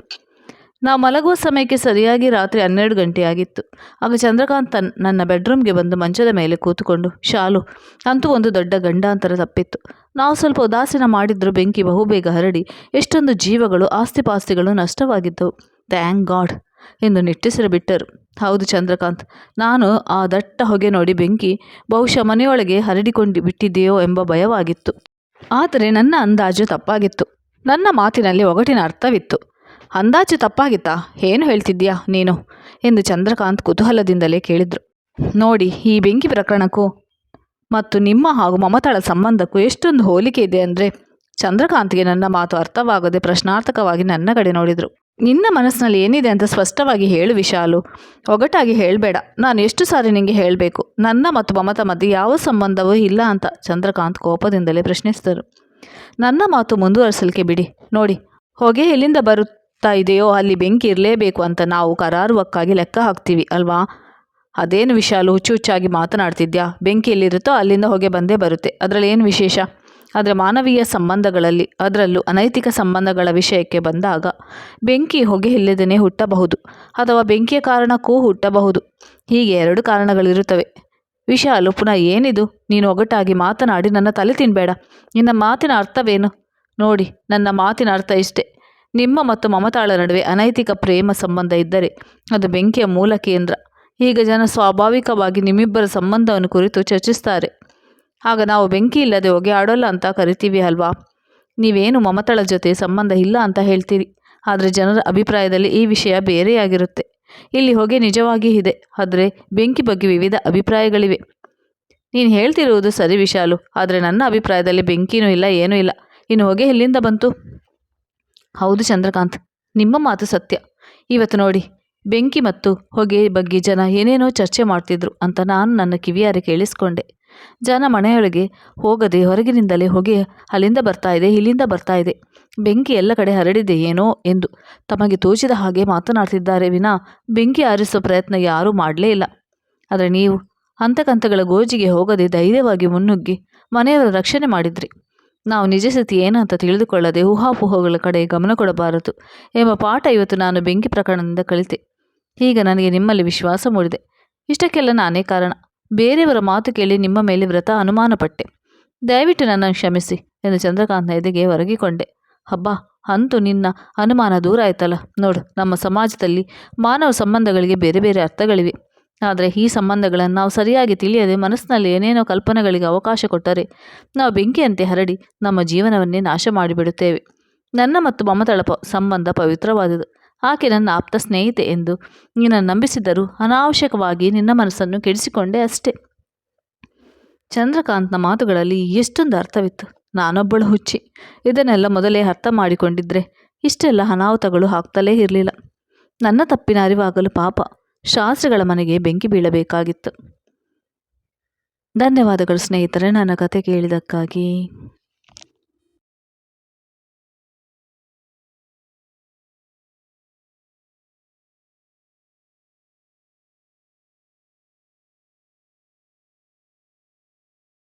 ನಾವು ಮಲಗುವ ಸಮಯಕ್ಕೆ ಸರಿಯಾಗಿ ರಾತ್ರಿ ಹನ್ನೆರಡು ಗಂಟೆಯಾಗಿತ್ತು. ಆಗ ಚಂದ್ರಕಾಂತ್ ತನ್, ನನ್ನ ಬೆಡ್ರೂಮ್ಗೆ ಬಂದು ಮಂಚದ ಮೇಲೆ ಕೂತುಕೊಂಡು, ಶಾಲು. ಅಂತೂ ಒಂದು ದೊಡ್ಡ ಗಂಡಾಂತರ ತಪ್ಪಿತ್ತು. ನಾವು ಸ್ವಲ್ಪ ಉದಾಸೀನ ಮಾಡಿದ್ರು ಬೆಂಕಿ ಬಹುಬೇಗ ಹರಡಿ, ಎಷ್ಟೊಂದು ಜೀವಗಳು, ಆಸ್ತಿಪಾಸ್ತಿಗಳು ನಷ್ಟವಾಗಿದ್ದವು. Thank god. ಎಂದು ನಿಟ್ಟುಸಿರು ಬಿಟ್ಟರು. ಹೌದು ಚಂದ್ರಕಾಂತ್, ನಾನು ಆ ದಟ್ಟ ಹೊಗೆ ನೋಡಿ ಬೆಂಕಿ ಬಹುಶಃ ಮನೆಯೊಳಗೆ ಹರಡಿಕೊಂಡು ಬಿಟ್ಟಿದೆಯೋ ಎಂಬ ಭಯವಾಗಿತ್ತು. ಆದರೆ ನನ್ನ ಅಂದಾಜು ತಪ್ಪಾಗಿತ್ತು. ನನ್ನ ಮಾತಿನಲ್ಲಿ ಒಗಟಿನ ಅರ್ಥವಿತ್ತು. ಅಂದಾಜು ತಪ್ಪಾಗಿತ್ತಾ? ಏನು ಹೇಳ್ತಿದ್ದೀಯಾ ನೀನು? ಎಂದು ಚಂದ್ರಕಾಂತ್ ಕುತೂಹಲದಿಂದಲೇ ಕೇಳಿದ್ರು. ನೋಡಿ, ಈ ಬೆಂಕಿ ಪ್ರಕರಣಕ್ಕೂ ಮತ್ತು ನಿಮ್ಮ ಹಾಗೂ ಮಮತಾಳ ಸಂಬಂಧಕ್ಕೂ ಎಷ್ಟೊಂದು ಹೋಲಿಕೆ ಇದೆ ಅಂದರೆ ಚಂದ್ರಕಾಂತ್ಗೆ ನನ್ನ ಮಾತು ಅರ್ಥವಾಗದೆ ಪ್ರಶ್ನಾರ್ಥಕವಾಗಿ ನನ್ನ ಕಡೆ ನೋಡಿದರು. ನಿನ್ನ ಮನಸ್ಸಿನಲ್ಲಿ ಏನಿದೆ ಅಂತ ಸ್ಪಷ್ಟವಾಗಿ ಹೇಳು ವಿಶಾಲು. ಒಗಟಾಗಿ ಹೇಳಬೇಡ. ನಾನು ಎಷ್ಟು ಸಾರಿ ನಿನಗೆ ಹೇಳಬೇಕು? ನನ್ನ ಮತ್ತು ಮಮತ ಮಧ್ಯೆ ಯಾವ ಸಂಬಂಧವೂ ಇಲ್ಲ ಅಂತ ಚಂದ್ರಕಾಂತ್ ಕೋಪದಿಂದಲೇ ಪ್ರಶ್ನಿಸಿದರು. ನನ್ನ ಮಾತು ಮುಂದುವರಿಸಲಿಕ್ಕೆ ಬಿಡಿ. ನೋಡಿ, ಹೊಗೆ ಎಲ್ಲಿಂದ ಬರುತ್ತಾ ಇದೆಯೋ ಅಲ್ಲಿ ಬೆಂಕಿ ಇರಲೇಬೇಕು ಅಂತ ನಾವು ಕರಾರುವಕ್ಕಾಗಿ ಲೆಕ್ಕ ಹಾಕ್ತೀವಿ, ಅಲ್ವಾ? ಅದೇನು ವಿಶಾಲು ಹುಚ್ಚು ಹುಚ್ಚಾಗಿ ಮಾತನಾಡ್ತಿದ್ಯಾ? ಬೆಂಕಿ ಎಲ್ಲಿರುತ್ತೋ ಅಲ್ಲಿಂದ ಹೊಗೆ ಬಂದೇ ಬರುತ್ತೆ. ಅದರಲ್ಲಿ ಏನು ವಿಶೇಷ? ಆದರೆ ಮಾನವೀಯ ಸಂಬಂಧಗಳಲ್ಲಿ, ಅದರಲ್ಲೂ ಅನೈತಿಕ ಸಂಬಂಧಗಳ ವಿಷಯಕ್ಕೆ ಬಂದಾಗ ಬೆಂಕಿ ಹೊಗೆ ಇಲ್ಲದೇ ಹುಟ್ಟಬಹುದು ಅಥವಾ ಬೆಂಕಿಯ ಕಾರಣಕ್ಕೂ ಹುಟ್ಟಬಹುದು. ಹೀಗೆ ಎರಡು ಕಾರಣಗಳಿರುತ್ತವೆ. ವಿಶಾಲು, ಪುನಃ ಏನಿದು? ನೀನು ಒಗಟಾಗಿ ಮಾತನಾಡಿ ನನ್ನ ತಲೆ ತಿನ್ಬೇಡ. ನಿನ್ನ ಮಾತಿನ ಅರ್ಥವೇನು? ನೋಡಿ, ನನ್ನ ಮಾತಿನ ಅರ್ಥ ಇಷ್ಟೇ. ನಿಮ್ಮ ಮತ್ತು ಮಮತಾಳ ನಡುವೆ ಅನೈತಿಕ ಪ್ರೇಮ ಸಂಬಂಧ ಇದ್ದರೆ ಅದು ಬೆಂಕಿಯ ಮೂಲ ಕೇಂದ್ರ. ಈಗ ಜನ ಸ್ವಾಭಾವಿಕವಾಗಿ ನಿಮ್ಮಿಬ್ಬರ ಸಂಬಂಧವನ್ನು ಕುರಿತು ಚರ್ಚಿಸ್ತಾರೆ. ಆಗ ನಾವು ಬೆಂಕಿ ಇಲ್ಲದೆ ಹೊಗೆ ಆಡೋಲ್ಲ ಅಂತ ಕರಿತೀವಿ ಅಲ್ವಾ? ನೀವೇನು ಮಮತಳ ಜೊತೆ ಸಂಬಂಧ ಇಲ್ಲ ಅಂತ ಹೇಳ್ತೀರಿ. ಆದರೆ ಜನರ ಅಭಿಪ್ರಾಯದಲ್ಲಿ ಈ ವಿಷಯ ಬೇರೆಯಾಗಿರುತ್ತೆ. ಇಲ್ಲಿ ಹೊಗೆ ನಿಜವಾಗಿ ಇದೆ. ಆದರೆ ಬೆಂಕಿ ಬಗ್ಗೆ ವಿವಿಧ ಅಭಿಪ್ರಾಯಗಳಿವೆ. ನೀನು ಹೇಳ್ತಿರುವುದು ಸರಿ ವಿಶಾಲು. ಆದರೆ ನನ್ನ ಅಭಿಪ್ರಾಯದಲ್ಲಿ ಬೆಂಕಿನೂ ಇಲ್ಲ, ಏನೂ ಇಲ್ಲ. ಇನ್ನು ಹೊಗೆ ಎಲ್ಲಿಂದ ಬಂತು? ಹೌದು ಚಂದ್ರಕಾಂತ್, ನಿಮ್ಮ ಮಾತು ಸತ್ಯ. ಇವತ್ತು ನೋಡಿ, ಬೆಂಕಿ ಮತ್ತು ಹೊಗೆ ಬಗ್ಗೆ ಜನ ಏನೇನೋ ಚರ್ಚೆ ಮಾಡ್ತಿದ್ರು ಅಂತ ನಾನು ನನ್ನ ಕಿವಿಯಾರೆ ಕೇಳಿಸ್ಕೊಂಡೆ. ಜನ ಮನೆಯೊಳಗೆ ಹೋಗದೆ ಹೊರಗಿನಿಂದಲೇ ಹೊಗೆ ಅಲ್ಲಿಂದ ಬರ್ತಾ ಇದೆ, ಇಲ್ಲಿಂದ ಬರ್ತಾ ಇದೆ. ಬೆಂಕಿ ಎಲ್ಲ ಕಡೆ ಹರಡಿದೆ ಏನೋ ಎಂದು ತಮಗೆ ತೋಚಿದ ಹಾಗೆ ಮಾತನಾಡ್ತಿದ್ದಾರೆ ವಿನ. ಬೆಂಕಿ ಆರಿಸುವ ಪ್ರಯತ್ನ ಯಾರೂ ಮಾಡಲೇ ಇಲ್ಲ. ಆದರೆ ನೀವು ಹಂತಕಂತಗಳ ಗೋಜಿಗೆ ಹೋಗದೆ ಧೈರ್ಯವಾಗಿ ಮುನ್ನುಗ್ಗಿ ಮನೆಯವರ ರಕ್ಷಣೆ ಮಾಡಿದ್ರಿ. ನಾವು ನಿಜ ಸ್ಥಿತಿ ಏನಂತ ತಿಳಿದುಕೊಳ್ಳದೆ ಊಹಾಪೋಹಗಳ ಕಡೆ ಗಮನ ಕೊಡಬಾರದು ಎಂಬ ಪಾಠ ಇವತ್ತು ನಾನು ಬೆಂಕಿ ಪ್ರಕರಣದಿಂದ ಕಲಿತೆ. ಈಗ ನನಗೆ ನಿಮ್ಮಲ್ಲಿ ವಿಶ್ವಾಸ ಮೂಡಿದೆ. ಇಷ್ಟಕ್ಕೆಲ್ಲ ನಾನೇ ಕಾರಣ. ಬೇರೆಯವರ ಮಾತು ಕೇಳಿ ನಿಮ್ಮ ಮೇಲೆ ವ್ರತ ಅನುಮಾನಪಟ್ಟೆ. ದಯವಿಟ್ಟು ನನ್ನನ್ನು ಕ್ಷಮಿಸಿ ಎಂದು ಚಂದ್ರಕಾಂತ್ನ ಎದೆಗೆ ಒರಗಿಕೊಂಡೆ. ಹಬ್ಬ ಅಂತೂ ನಿನ್ನ ಅನುಮಾನ ದೂರ ಆಯ್ತಲ್ಲ. ನೋಡು, ನಮ್ಮ ಸಮಾಜದಲ್ಲಿ ಮಾನವ ಸಂಬಂಧಗಳಿಗೆ ಬೇರೆ ಬೇರೆ ಅರ್ಥಗಳಿವೆ. ಆದರೆ ಈ ಸಂಬಂಧಗಳನ್ನು ನಾವು ಸರಿಯಾಗಿ ತಿಳಿಯದೆ ಮನಸ್ಸಿನಲ್ಲಿ ಏನೇನೋ ಕಲ್ಪನೆಗಳಿಗೆ ಅವಕಾಶ ಕೊಟ್ಟರೆ ನಾವು ಬೆಂಕಿಯಂತೆ ಹರಡಿ ನಮ್ಮ ಜೀವನವನ್ನೇ ನಾಶ ಮಾಡಿಬಿಡುತ್ತೇವೆ. ನನ್ನ ಮತ್ತು ಮಮತಳ ಪ, ಸಂಬಂಧ ಪವಿತ್ರವಾದುದು. ಆಕೆ ನನ್ನ ಆಪ್ತ ಸ್ನೇಹಿತೆ ಎಂದು ನೀನು ನಂಬಿಸಿದ್ದರೂ ಅನಾವಶ್ಯಕವಾಗಿ ನಿನ್ನ ಮನಸ್ಸನ್ನು ಕೆಡಿಸಿಕೊಂಡೆ ಅಷ್ಟೇ. ಚಂದ್ರಕಾಂತ್ನ ಮಾತುಗಳಲ್ಲಿ ಎಷ್ಟೊಂದು ಅರ್ಥವಿತ್ತು. ನಾನೊಬ್ಬಳು ಹುಚ್ಚಿ. ಇದನ್ನೆಲ್ಲ ಮೊದಲೇ ಅರ್ಥ ಮಾಡಿಕೊಂಡಿದ್ರೆ ಇಷ್ಟೆಲ್ಲ ಅನಾಹುತಗಳು ಹಾಕ್ತಲೇ ಇರಲಿಲ್ಲ. ನನ್ನ ತಪ್ಪಿನ ಅರಿವಾಗಲು ಪಾಪ. ಶಾಸ್ತ್ರಿಗಳ ಮನೆಗೆ ಬೆಂಕಿ ಬೀಳಬೇಕಾಗಿತ್ತು. ಧನ್ಯವಾದಗಳು ಸ್ನೇಹಿತರೆ. ನನ್ನ ಕತೆ ಕೇಳಿದ್ದಕ್ಕಾಗಿ